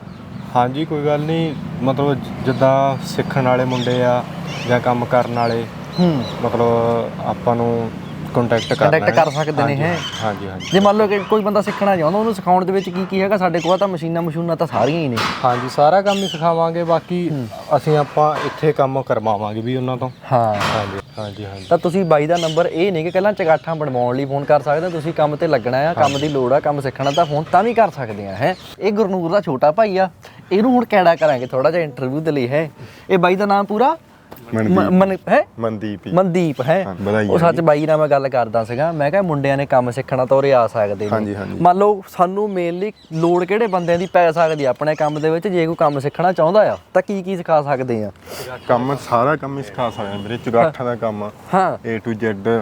ਹਾਂਜੀ ਕੋਈ ਗੱਲ ਨਹੀਂ। ਮਤਲਬ ਜਿੱਦਾਂ ਸਿੱਖਣ ਵਾਲੇ ਮੁੰਡੇ ਆ ਜਾਂ ਕੰਮ ਕਰਨ ਵਾਲੇ ਹੂੰ। ਮਤਲਬ ਆਪਾਂ ਨੂੰ ਕੰਟੈਕਟ ਕਰ ਕੰਟੈਕਟ ਕਰ ਸਕਦੇ ਨੇ ਹੈ। ਹਾਂਜੀ ਹਾਂਜੀ ਜੇ ਮੰਨ ਲਓ ਕਿ ਕੋਈ ਬੰਦਾ ਸਿੱਖਣਾ ਚਾਹੁੰਦਾ ਉਹਨੂੰ ਸਿਖਾਉਣ ਦੇ ਵਿੱਚ ਕੀ ਕੀ ਹੈਗਾ? ਸਾਡੇ ਕੋਲ ਤਾਂ ਮਸ਼ੀਨਾਂ ਮਸ਼ੂਨਾਂ ਤਾਂ ਸਾਰੀਆਂ ਹੀ ਨੇ। ਹਾਂਜੀ ਸਾਰਾ ਕੰਮ ਹੀ ਸਿਖਾਵਾਂਗੇ ਬਾਕੀ ਅਸੀਂ ਆਪਾਂ ਇੱਥੇ ਕੰਮ ਕਰਵਾਵਾਂਗੇ ਵੀ ਉਹਨਾਂ ਤੋਂ। ਹਾਂ। ਹਾਂਜੀ ਹਾਂਜੀ ਹਾਂਜੀ। ਤਾਂ ਤੁਸੀਂ ਬਾਈ ਦਾ ਨੰਬਰ ਇਹ ਨਹੀਂ ਕਿ ਪਹਿਲਾਂ ਚਗਾਠਾਂ ਬਣਵਾਉਣ ਲਈ ਫੋਨ ਕਰ ਸਕਦੇ ਤੁਸੀਂ ਕੰਮ ਤੇ ਲੱਗਣਾ ਆ ਕੰਮ ਦੀ ਲੋੜ ਆ ਕੰਮ ਸਿੱਖਣਾ ਤਾਂ ਫੋਨ ਤਾਂ ਵੀ ਕਰ ਸਕਦੇ ਆ ਹੈ। ਇਹ ਗੁਰਨੂਰ ਦਾ ਛੋਟਾ ਭਾਈ ਆ ਇਹਨੂੰ ਹੁਣ ਕੈੜਾ ਕਰਾਂਗੇ? ਥੋੜਾ ਜਿਹਾ ਇੰਟਰਵਿਊ ਦੇ ਲਈ ਹੈ। ਇਹ ਬਾਈ ਦਾ ਨਾਮ ਪੂਰਾ? ਮਨਦੀਪ। ਮਨ ਹੈ? ਮਨਦੀਪ ਹੀ। ਮਨਦੀਪ ਹੈ? ਹਾਂ, ਵਧਾਈ ਉਹ ਸੱਚ ਬਾਈ ਨਾਲ ਮੈਂ ਗੱਲ ਕਰਦਾ ਸੀਗਾ। ਮੈਂ ਕਿਹਾ ਮੁੰਡਿਆਂ ਨੇ ਕੰਮ ਸਿੱਖਣਾ ਤਾਂ ਉਰੇ ਆ ਸਕਦੇ ਹਾਂਜੀ। ਮੰਨ ਲਓ ਸਾਨੂੰ ਮੇਨਲੀ ਲੋੜ ਕਿਹੜੇ ਬੰਦਿਆਂ ਦੀ? ਪੈ ਸਕਦੀ ਆ। ਆਪਣੇ ਕੰਮ ਦੇ ਵਿੱਚ ਜੇ ਕੋਈ ਕੰਮ ਸਿੱਖਣਾ ਚਾਹੁੰਦਾ ਆ ਤਾਂ ਕੀ ਕੀ ਸਿਖਾ ਸਕਦੇ ਆ? ਕੰਮ ਸਾਰਾ ਕੰਮ ਹੀ ਸਿਖਾ ਸਕਦੇ ਵੀਰੇ। ਚੁਗਾਠਾਂ ਦਾ ਕੰਮ ਹਾਂ। A to Z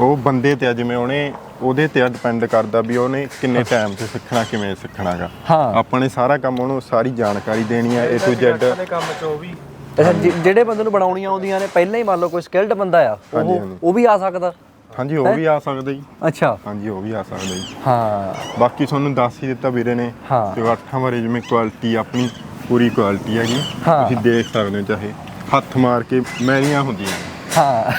ਉਹ ਬੰਦੇ ਤੇ ਆ ਜਿਵੇਂ ਉਹਨੇ ਉਹਦੇ ਤੇ ਡਿਪੈਂਡ ਕਰਦਾ ਵੀ ਉਹਨੇ ਕਿੰਨੇ ਟਾਈਮ ਤੇ ਸਿੱਖਣਾ ਕਿਵੇਂ ਸਿੱਖਣਾਗਾ। ਹਾਂ। ਆਪਾਂ ਨੇ ਸਾਰਾ ਕੰਮ ਉਹਨੂੰ ਸਾਰੀ ਜਾਣਕਾਰੀ ਦੇਣੀ ਆ A to Z ਕੰਮ ਚ ਉਹ ਵੀ ਅੱਛਾ ਜਿ- ਜਿਹੜੇ ਬੰਦੇ ਨੂੰ ਬਣਾਉਣੀਆਂ ਆਉਂਦੀਆਂ ਨੇ ਪਹਿਲਾਂ ਹੀ ਮੰਨ ਲਓ ਕੋਈ ਸਕਿਲਡ ਬੰਦਾ ਆ ਹਾਂਜੀ, ਉਹ ਹਾਂਜੀ। ਉਹ ਵੀ ਆ ਸਕਦਾ। ਹਾਂਜੀ ਉਹ ਵੀ ਆ ਸਕਦਾ ਜੀ। ਅੱਛਾ। ਹਾਂਜੀ ਉਹ ਵੀ ਆ ਸਕਦਾ ਜੀ। ਹਾਂ। ਬਾਕੀ ਤੁਹਾਨੂੰ ਦੱਸ ਹੀ ਦਿੱਤਾ ਵੀਰੇ ਨੇ ਹਾਂ। ਚੁਗਾਠਾਂ ਬਾਰੇ ਜਿਵੇਂ ਕੁਆਲਿਟੀ ਆਪਣੀ ਪੂਰੀ ਕੁਆਲਿਟੀ ਹੈਗੀ। ਹਾਂ। ਤੁਸੀਂ ਦੇਖ ਸਕਦੇ ਹੋ ਚਾਹੇ। ਹੱਥ ਮਾਰ ਕੇ ਮੈਲੀਆਂ ਹੁੰਦੀਆਂ ਹਾਂ।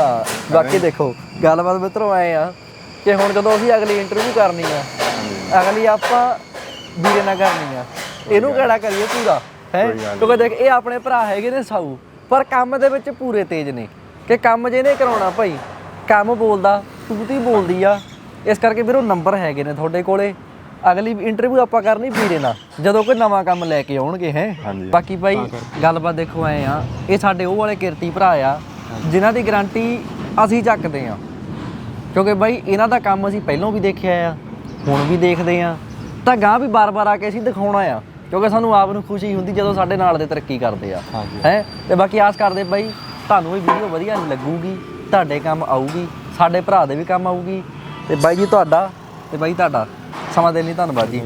ਹਾਂ। ਬਾਕੀ ਦੇਖੋ ਗੱਲਬਾਤ ਮਿੱਤਰੋ ਆਏ ਆ ਕਿ ਹੁਣ ਜਦੋਂ ਅਸੀਂ ਅਗਲੀ ਇੰਟਰਵਿਊ ਕਰਨੀ ਆ ਅਗਲੀ ਆਪਾਂ ਵੀਰੇ ਨਾਲ ਕਰਨੀ ਆ। ਇਹਨੂੰ ਕਿਹੜਾ ਕਰੀਏ ਪੂਰਾ? ਹੈ? ਕਿਉਂਕਿ ਦੇਖ ਇਹ ਆਪਣੇ ਭਰਾ ਹੈਗੇ ਨੇ ਸਾਊ ਪਰ ਕੰਮ ਦੇ ਵਿੱਚ ਪੂਰੇ ਤੇਜ਼ ਨੇ। ਕਿ ਕੰਮ ਜਿਹਨੇ ਕਰਾਉਣਾ ਭਾਈ ਕੰਮ ਬੋਲਦਾ ਤੂਤੀ ਬੋਲਦੀ ਆ। ਇਸ ਕਰਕੇ ਵੀਰੋ ਨੰਬਰ ਹੈਗੇ ਨੇ ਤੁਹਾਡੇ ਕੋਲੇ। ਅਗਲੀ ਇੰਟਰਵਿਊ ਆਪਾਂ ਕਰਨੀ ਵੀਰੇ ਨਾਲ ਜਦੋਂ ਕੋਈ ਨਵਾਂ ਕੰਮ ਲੈ ਕੇ ਆਉਣਗੇ ਹੈ। ਬਾਕੀ ਭਾਈ ਗੱਲਬਾਤ ਦੇਖੋ ਐ ਆ ਇਹ ਸਾਡੇ ਉਹ ਵਾਲੇ ਕਿਰਤੀ ਭਰਾ ਆ ਜਿਨ੍ਹਾਂ ਦੀ ਗਾਰੰਟੀ ਅਸੀਂ ਚੱਕਦੇ ਆ। ਕਿਉਂਕਿ ਬਾਈ ਇਹਨਾਂ ਦਾ ਕੰਮ ਅਸੀਂ ਪਹਿਲਾਂ ਵੀ ਦੇਖਿਆ ਆ ਹੁਣ ਵੀ ਦੇਖਦੇ ਆ। ਤਾਂ ਗਾਂ ਵੀ ਬਾਰ-ਬਾਰ ਆ ਕੇ ਅਸੀਂ ਦਿਖਾਉਣਾ ਆ। ਕਿਉਂਕਿ ਸਾਨੂੰ ਆਪ ਨੂੰ ਖੁਸ਼ੀ ਹੁੰਦੀ ਜਦੋਂ ਸਾਡੇ ਨਾਲ ਦੇ ਤਰੱਕੀ ਕਰਦੇ ਆ। ਹੈ? ਤੇ ਬਾਕੀ ਆਸ ਕਰਦੇ ਬਾਈ ਤੁਹਾਨੂੰ ਇਹ ਵੀਡੀਓ ਵਧੀਆ ਲੱਗੂਗੀ ਤੁਹਾਡੇ ਕੰਮ ਆਊਗੀ ਸਾਡੇ ਭਰਾ ਦੇ ਵੀ ਕੰਮ ਆਊਗੀ। ਤੇ ਬਾਈ ਜੀ ਤੁਹਾਡਾ ਤੇ ਬਾਈ ਤੁਹਾਡਾ। ਸਮਾਂ ਦੇਣ ਲਈ ਧੰਨਵਾਦ ਜੀ।